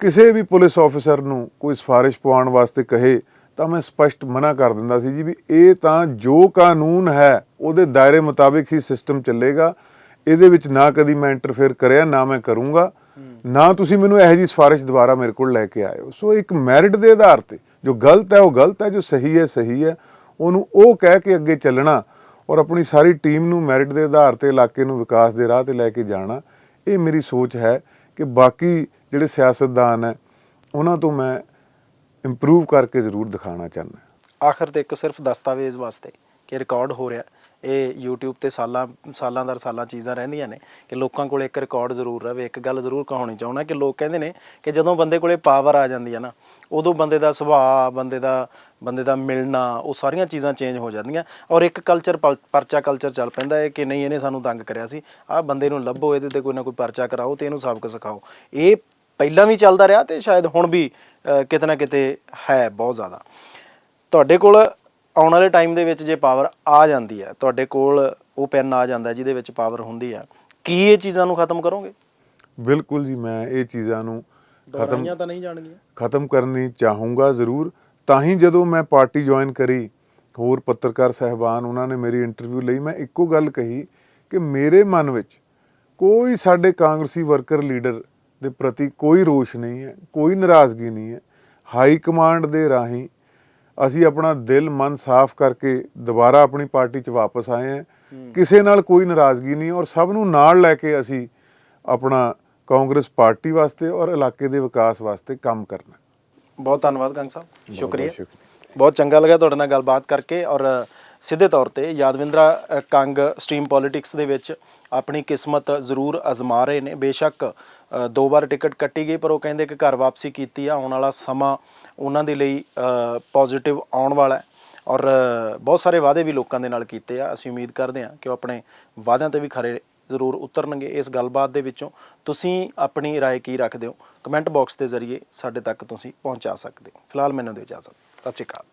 ਕਿਸੇ ਵੀ ਪੁਲਿਸ ਆਫੀਸਰ ਨੂੰ ਕੋਈ ਸਿਫਾਰਿਸ਼ ਪਵਾਉਣ ਵਾਸਤੇ ਕਹੇ ਤਾਂ ਮੈਂ ਸਪਸ਼ਟ ਮਨਾ ਕਰ ਦਿੰਦਾ ਸੀ ਜੀ ਵੀ ਇਹ ਤਾਂ ਜੋ ਕਾਨੂੰਨ ਹੈ ਉਹਦੇ ਦਾਇਰੇ ਮੁਤਾਬਿਕ ਹੀ ਸਿਸਟਮ ਚੱਲੇਗਾ ਇਹਦੇ ਵਿੱਚ ਨਾ ਕਦੀ ਮੈਂ ਇੰਟਰਫੇਅਰ ਕਰਿਆ ਨਾ ਮੈਂ ਕਰੂੰਗਾ ਨਾ ਤੁਸੀਂ ਮੈਨੂੰ ਇਹੋ ਜੀ ਸਿਫਾਰਿਸ਼ ਦੁਬਾਰਾ ਮੇਰੇ ਕੋਲ ਲੈ ਕੇ ਆਇਓ। ਸੋ ਇੱਕ ਮੈਰਿਟ ਦੇ ਆਧਾਰ ਤੇ ਜੋ ਗਲਤ ਹੈ, ਉਹ ਗਲਤ ਹੈ, ਜੋ ਸਹੀ ਹੈ ਸਹੀ ਹੈ, ਉਹਨੂੰ ਉਹ ਕਹਿ ਕੇ ਅੱਗੇ ਚੱਲਣਾ ਔਰ ਆਪਣੀ ਸਾਰੀ ਟੀਮ ਨੂੰ ਮੈਰਿਟ ਦੇ ਆਧਾਰ ਤੇ, ਇਲਾਕੇ ਨੂੰ ਵਿਕਾਸ ਦੇ ਰਾਹ ਤੇ ਲੈ ਕੇ ਜਾਣਾ, ਇਹ ਮੇਰੀ ਸੋਚ ਹੈ ਕਿ ਬਾਕੀ ਜਿਹੜੇ ਸਿਆਸਤਦਾਨ ਹੈ, ਉਹਨਾਂ ਤੋਂ ਮੈਂ ਇੰਪਰੂਵ ਕਰਕੇ ਜ਼ਰੂਰ ਦਿਖਾਣਾ ਚਾਹੁੰਦਾ। ਆਖਰ ਤੇ ਇੱਕ ਸਿਰਫ ਦਸਤਾਵੇਜ਼ ਵਾਸਤੇ ਕਿ ਰਿਕਾਰਡ ਹੋ ਰਿਹਾ। ਇਹ YouTube ਤੇ ਸਾਲਾਂ ਸਾਲਾਂ ਦਰ ਸਾਲਾਂ ਚੀਜ਼ਾਂ ਰਹਿੰਦੀਆਂ ਨੇ ਕਿ ਲੋਕਾਂ ਕੋਲ ਇੱਕ ਰਿਕਾਰਡ ਜ਼ਰੂਰ ਰਵੇ, ਇੱਕ ਗੱਲ ਜ਼ਰੂਰ ਕਹਾਉਣੀ ਚਾਹੁੰਦਾ ਕਿ ਲੋਕ ਕਹਿੰਦੇ ਨੇ ਕਿ ਜਦੋਂ ਬੰਦੇ ਕੋਲੇ ਪਾਵਰ ਆ ਜਾਂਦੀ ਹੈ ਨਾ, ਉਦੋਂ ਬੰਦੇ ਦਾ ਸੁਭਾਅ, ਬੰਦੇ ਦਾ ਬੰਦੇ ਦਾ ਮਿਲਣਾ, ਉਹ ਸਾਰੀਆਂ ਚੀਜ਼ਾਂ ਚੇਂਜ ਹੋ ਜਾਂਦੀਆਂ ਔਰ ਇੱਕ ਕਲਚਰ ਪਰਚਾ ਕਲਚਰ ਚੱਲ ਪੈਂਦਾ ਹੈ ਕਿ ਨਹੀਂ ਇਹਨੇ ਸਾਨੂੰ ਤੰਗ ਕਰਿਆ ਸੀ, ਆਹ ਬੰਦੇ ਨੂੰ ਲੱਭੋ, ਇਹਦੇ ਤੇ ਕੋਈ ਨਾ ਕੋਈ ਪਰਚਾ ਕਰਾਓ ਤੇ ਇਹਨੂੰ ਸਬਕ ਸਿਖਾਓ। ਇਹ ਪਹਿਲਾਂ ਵੀ ਚੱਲਦਾ ਰਿਹਾ ਤੇ ਸ਼ਾਇਦ ਹੁਣ ਵੀ ਕਿਤੇ ਨਾ ਕਿਤੇ ਹੈ ਬਹੁਤ ਜ਼ਿਆਦਾ। ਤੁਹਾਡੇ ਕੋਲ ਆਉਣ ਵਾਲੇ ਟਾਈਮ ਦੇ ਵਿੱਚ ਜੇ ਪਾਵਰ ਆ ਜਾਂਦੀ ਹੈ ਤੁਹਾਡੇ ਕੋਲ ਉਹ ਪੈਨ ਆ ਜਾਂਦਾ ਜਿਹਦੇ ਵਿੱਚ ਪਾਵਰ ਹੁੰਦੀ ਆ ਕੀ ਇਹ ਚੀਜ਼ਾਂ ਨੂੰ ਖਤਮ ਕਰੋਗੇ? ਬਿਲਕੁਲ ਜੀ ਮੈਂ ਇਹ ਚੀਜ਼ਾਂ ਨੂੰ ਖਤਮ ਤਾਂ ਨਹੀਂ ਜਾਣਗੀਆਂ। ਖਤਮ ਕਰਨੀ ਚਾਹੂੰਗਾ ਜ਼ਰੂਰ। ਤਾਂ ਹੀ ਜਦੋਂ ਮੈਂ ਪਾਰਟੀ ਜੁਆਇਨ ਕਰੀ ਹੋਰ ਪੱਤਰਕਾਰ ਸਹਿਬਾਨ ਉਹਨਾਂ ਨੇ ਮੇਰੀ ਇੰਟਰਵਿਊ ਲਈ ਮੈਂ ਇੱਕੋ ਗੱਲ ਕਹੀ ਕਿ ਮੇਰੇ ਮਨ ਵਿੱਚ ਕੋਈ ਸਾਡੇ ਕਾਂਗਰਸੀ ਵਰਕਰ ਲੀਡਰ ਦੇ ਪ੍ਰਤੀ ਕੋਈ ਰੋਸ਼ ਨਹੀਂ ਹੈ ਕੋਈ ਨਾਰਾਜ਼ਗੀ ਨਹੀਂ ਹੈ। ਹਾਈ ਕਮਾਂਡ ਦੇ ਰਾਹੀਂ ਅਸੀਂ ਆਪਣਾ ਦਿਲ ਮਨ ਸਾਫ਼ ਕਰਕੇ ਦੁਬਾਰਾ ਆਪਣੀ ਪਾਰਟੀ 'ਚ ਵਾਪਸ ਆਏ ਹਾਂ। ਕਿਸੇ ਨਾਲ ਕੋਈ ਨਾਰਾਜ਼ਗੀ ਨਹੀਂ ਔਰ ਸਭ ਨੂੰ ਨਾਲ ਲੈ ਕੇ ਅਸੀਂ ਆਪਣਾ ਕਾਂਗਰਸ ਪਾਰਟੀ ਵਾਸਤੇ ਔਰ ਇਲਾਕੇ ਦੇ ਵਿਕਾਸ ਵਾਸਤੇ ਕੰਮ ਕਰਨਾ ਬਹੁਤ ਧੰਨਵਾਦ ਕੰਗ ਸਾਹਿਬ ਸ਼ੁਕਰੀਆ। ਬਹੁਤ ਚੰਗਾ ਲੱਗਾ ਤੁਹਾਡੇ ਨਾਲ ਗੱਲਬਾਤ ਕਰਕੇ ਔਰ ਸਿੱਧੇ ਤੌਰ ਤੇ ਯਾਦਵਿੰਦਰਾ ਕੰਗ ਸਟ੍ਰੀਮ ਪੋਲਿਟਿਕਸ ਦੇ ਵਿੱਚ ਆਪਣੀ ਕਿਸਮਤ ਜ਼ਰੂਰ ਅਜ਼ਮਾ ਰਹੇ ਨੇ। ਬੇਸ਼ੱਕ ਦੋ ਵਾਰ ਟਿਕਟ ਕੱਟੀ ਗਈ ਪਰ ਉਹ ਕਹਿੰਦੇ ਕਿ ਘਰ ਵਾਪਸੀ ਕੀਤੀ ਆ ਆਉਣ ਵਾਲਾ ਸਮਾਂ ਉਹਨਾਂ ਦੇ ਲਈ ਪੋਜ਼ਿਟਿਵ ਆਉਣ ਵਾਲਾ ਹੈ ਔਰ ਅ, ਬਹੁਤ ਸਾਰੇ ਵਾਅਦੇ ਵੀ ਲੋਕਾਂ ਦੇ ਨਾਲ ਕੀਤੇ ਆ ਅਸੀਂ ਉਮੀਦ ਕਰਦੇ ਹਾਂ ਕਿ ਉਹ ਆਪਣੇ ਵਾਅਦਿਆਂ ਤੇ ਵੀ ਖਰੇ ਜ਼ਰੂਰ ਉਤਰਨਗੇ ਇਸ ਗੱਲਬਾਤ ਦੇ ਵਿੱਚੋਂ ਤੁਸੀਂ ਆਪਣੀ رائے ਕੀ ਰੱਖਦੇ ਹੋ ਕਮੈਂਟ ਬਾਕਸ ਦੇ ਜ਼ਰੀਏ ਸਾਡੇ ਤੱਕ ਤੁਸੀਂ ਪਹੁੰਚਾ ਸਕਦੇ ਹੋ ਫਿਲਹਾਲ ਮੈਨੂੰ ਦਿਓ ਇਜਾਜ਼ਤ ਸਤਿ ਸ਼੍ਰੀ ਅਕਾਲ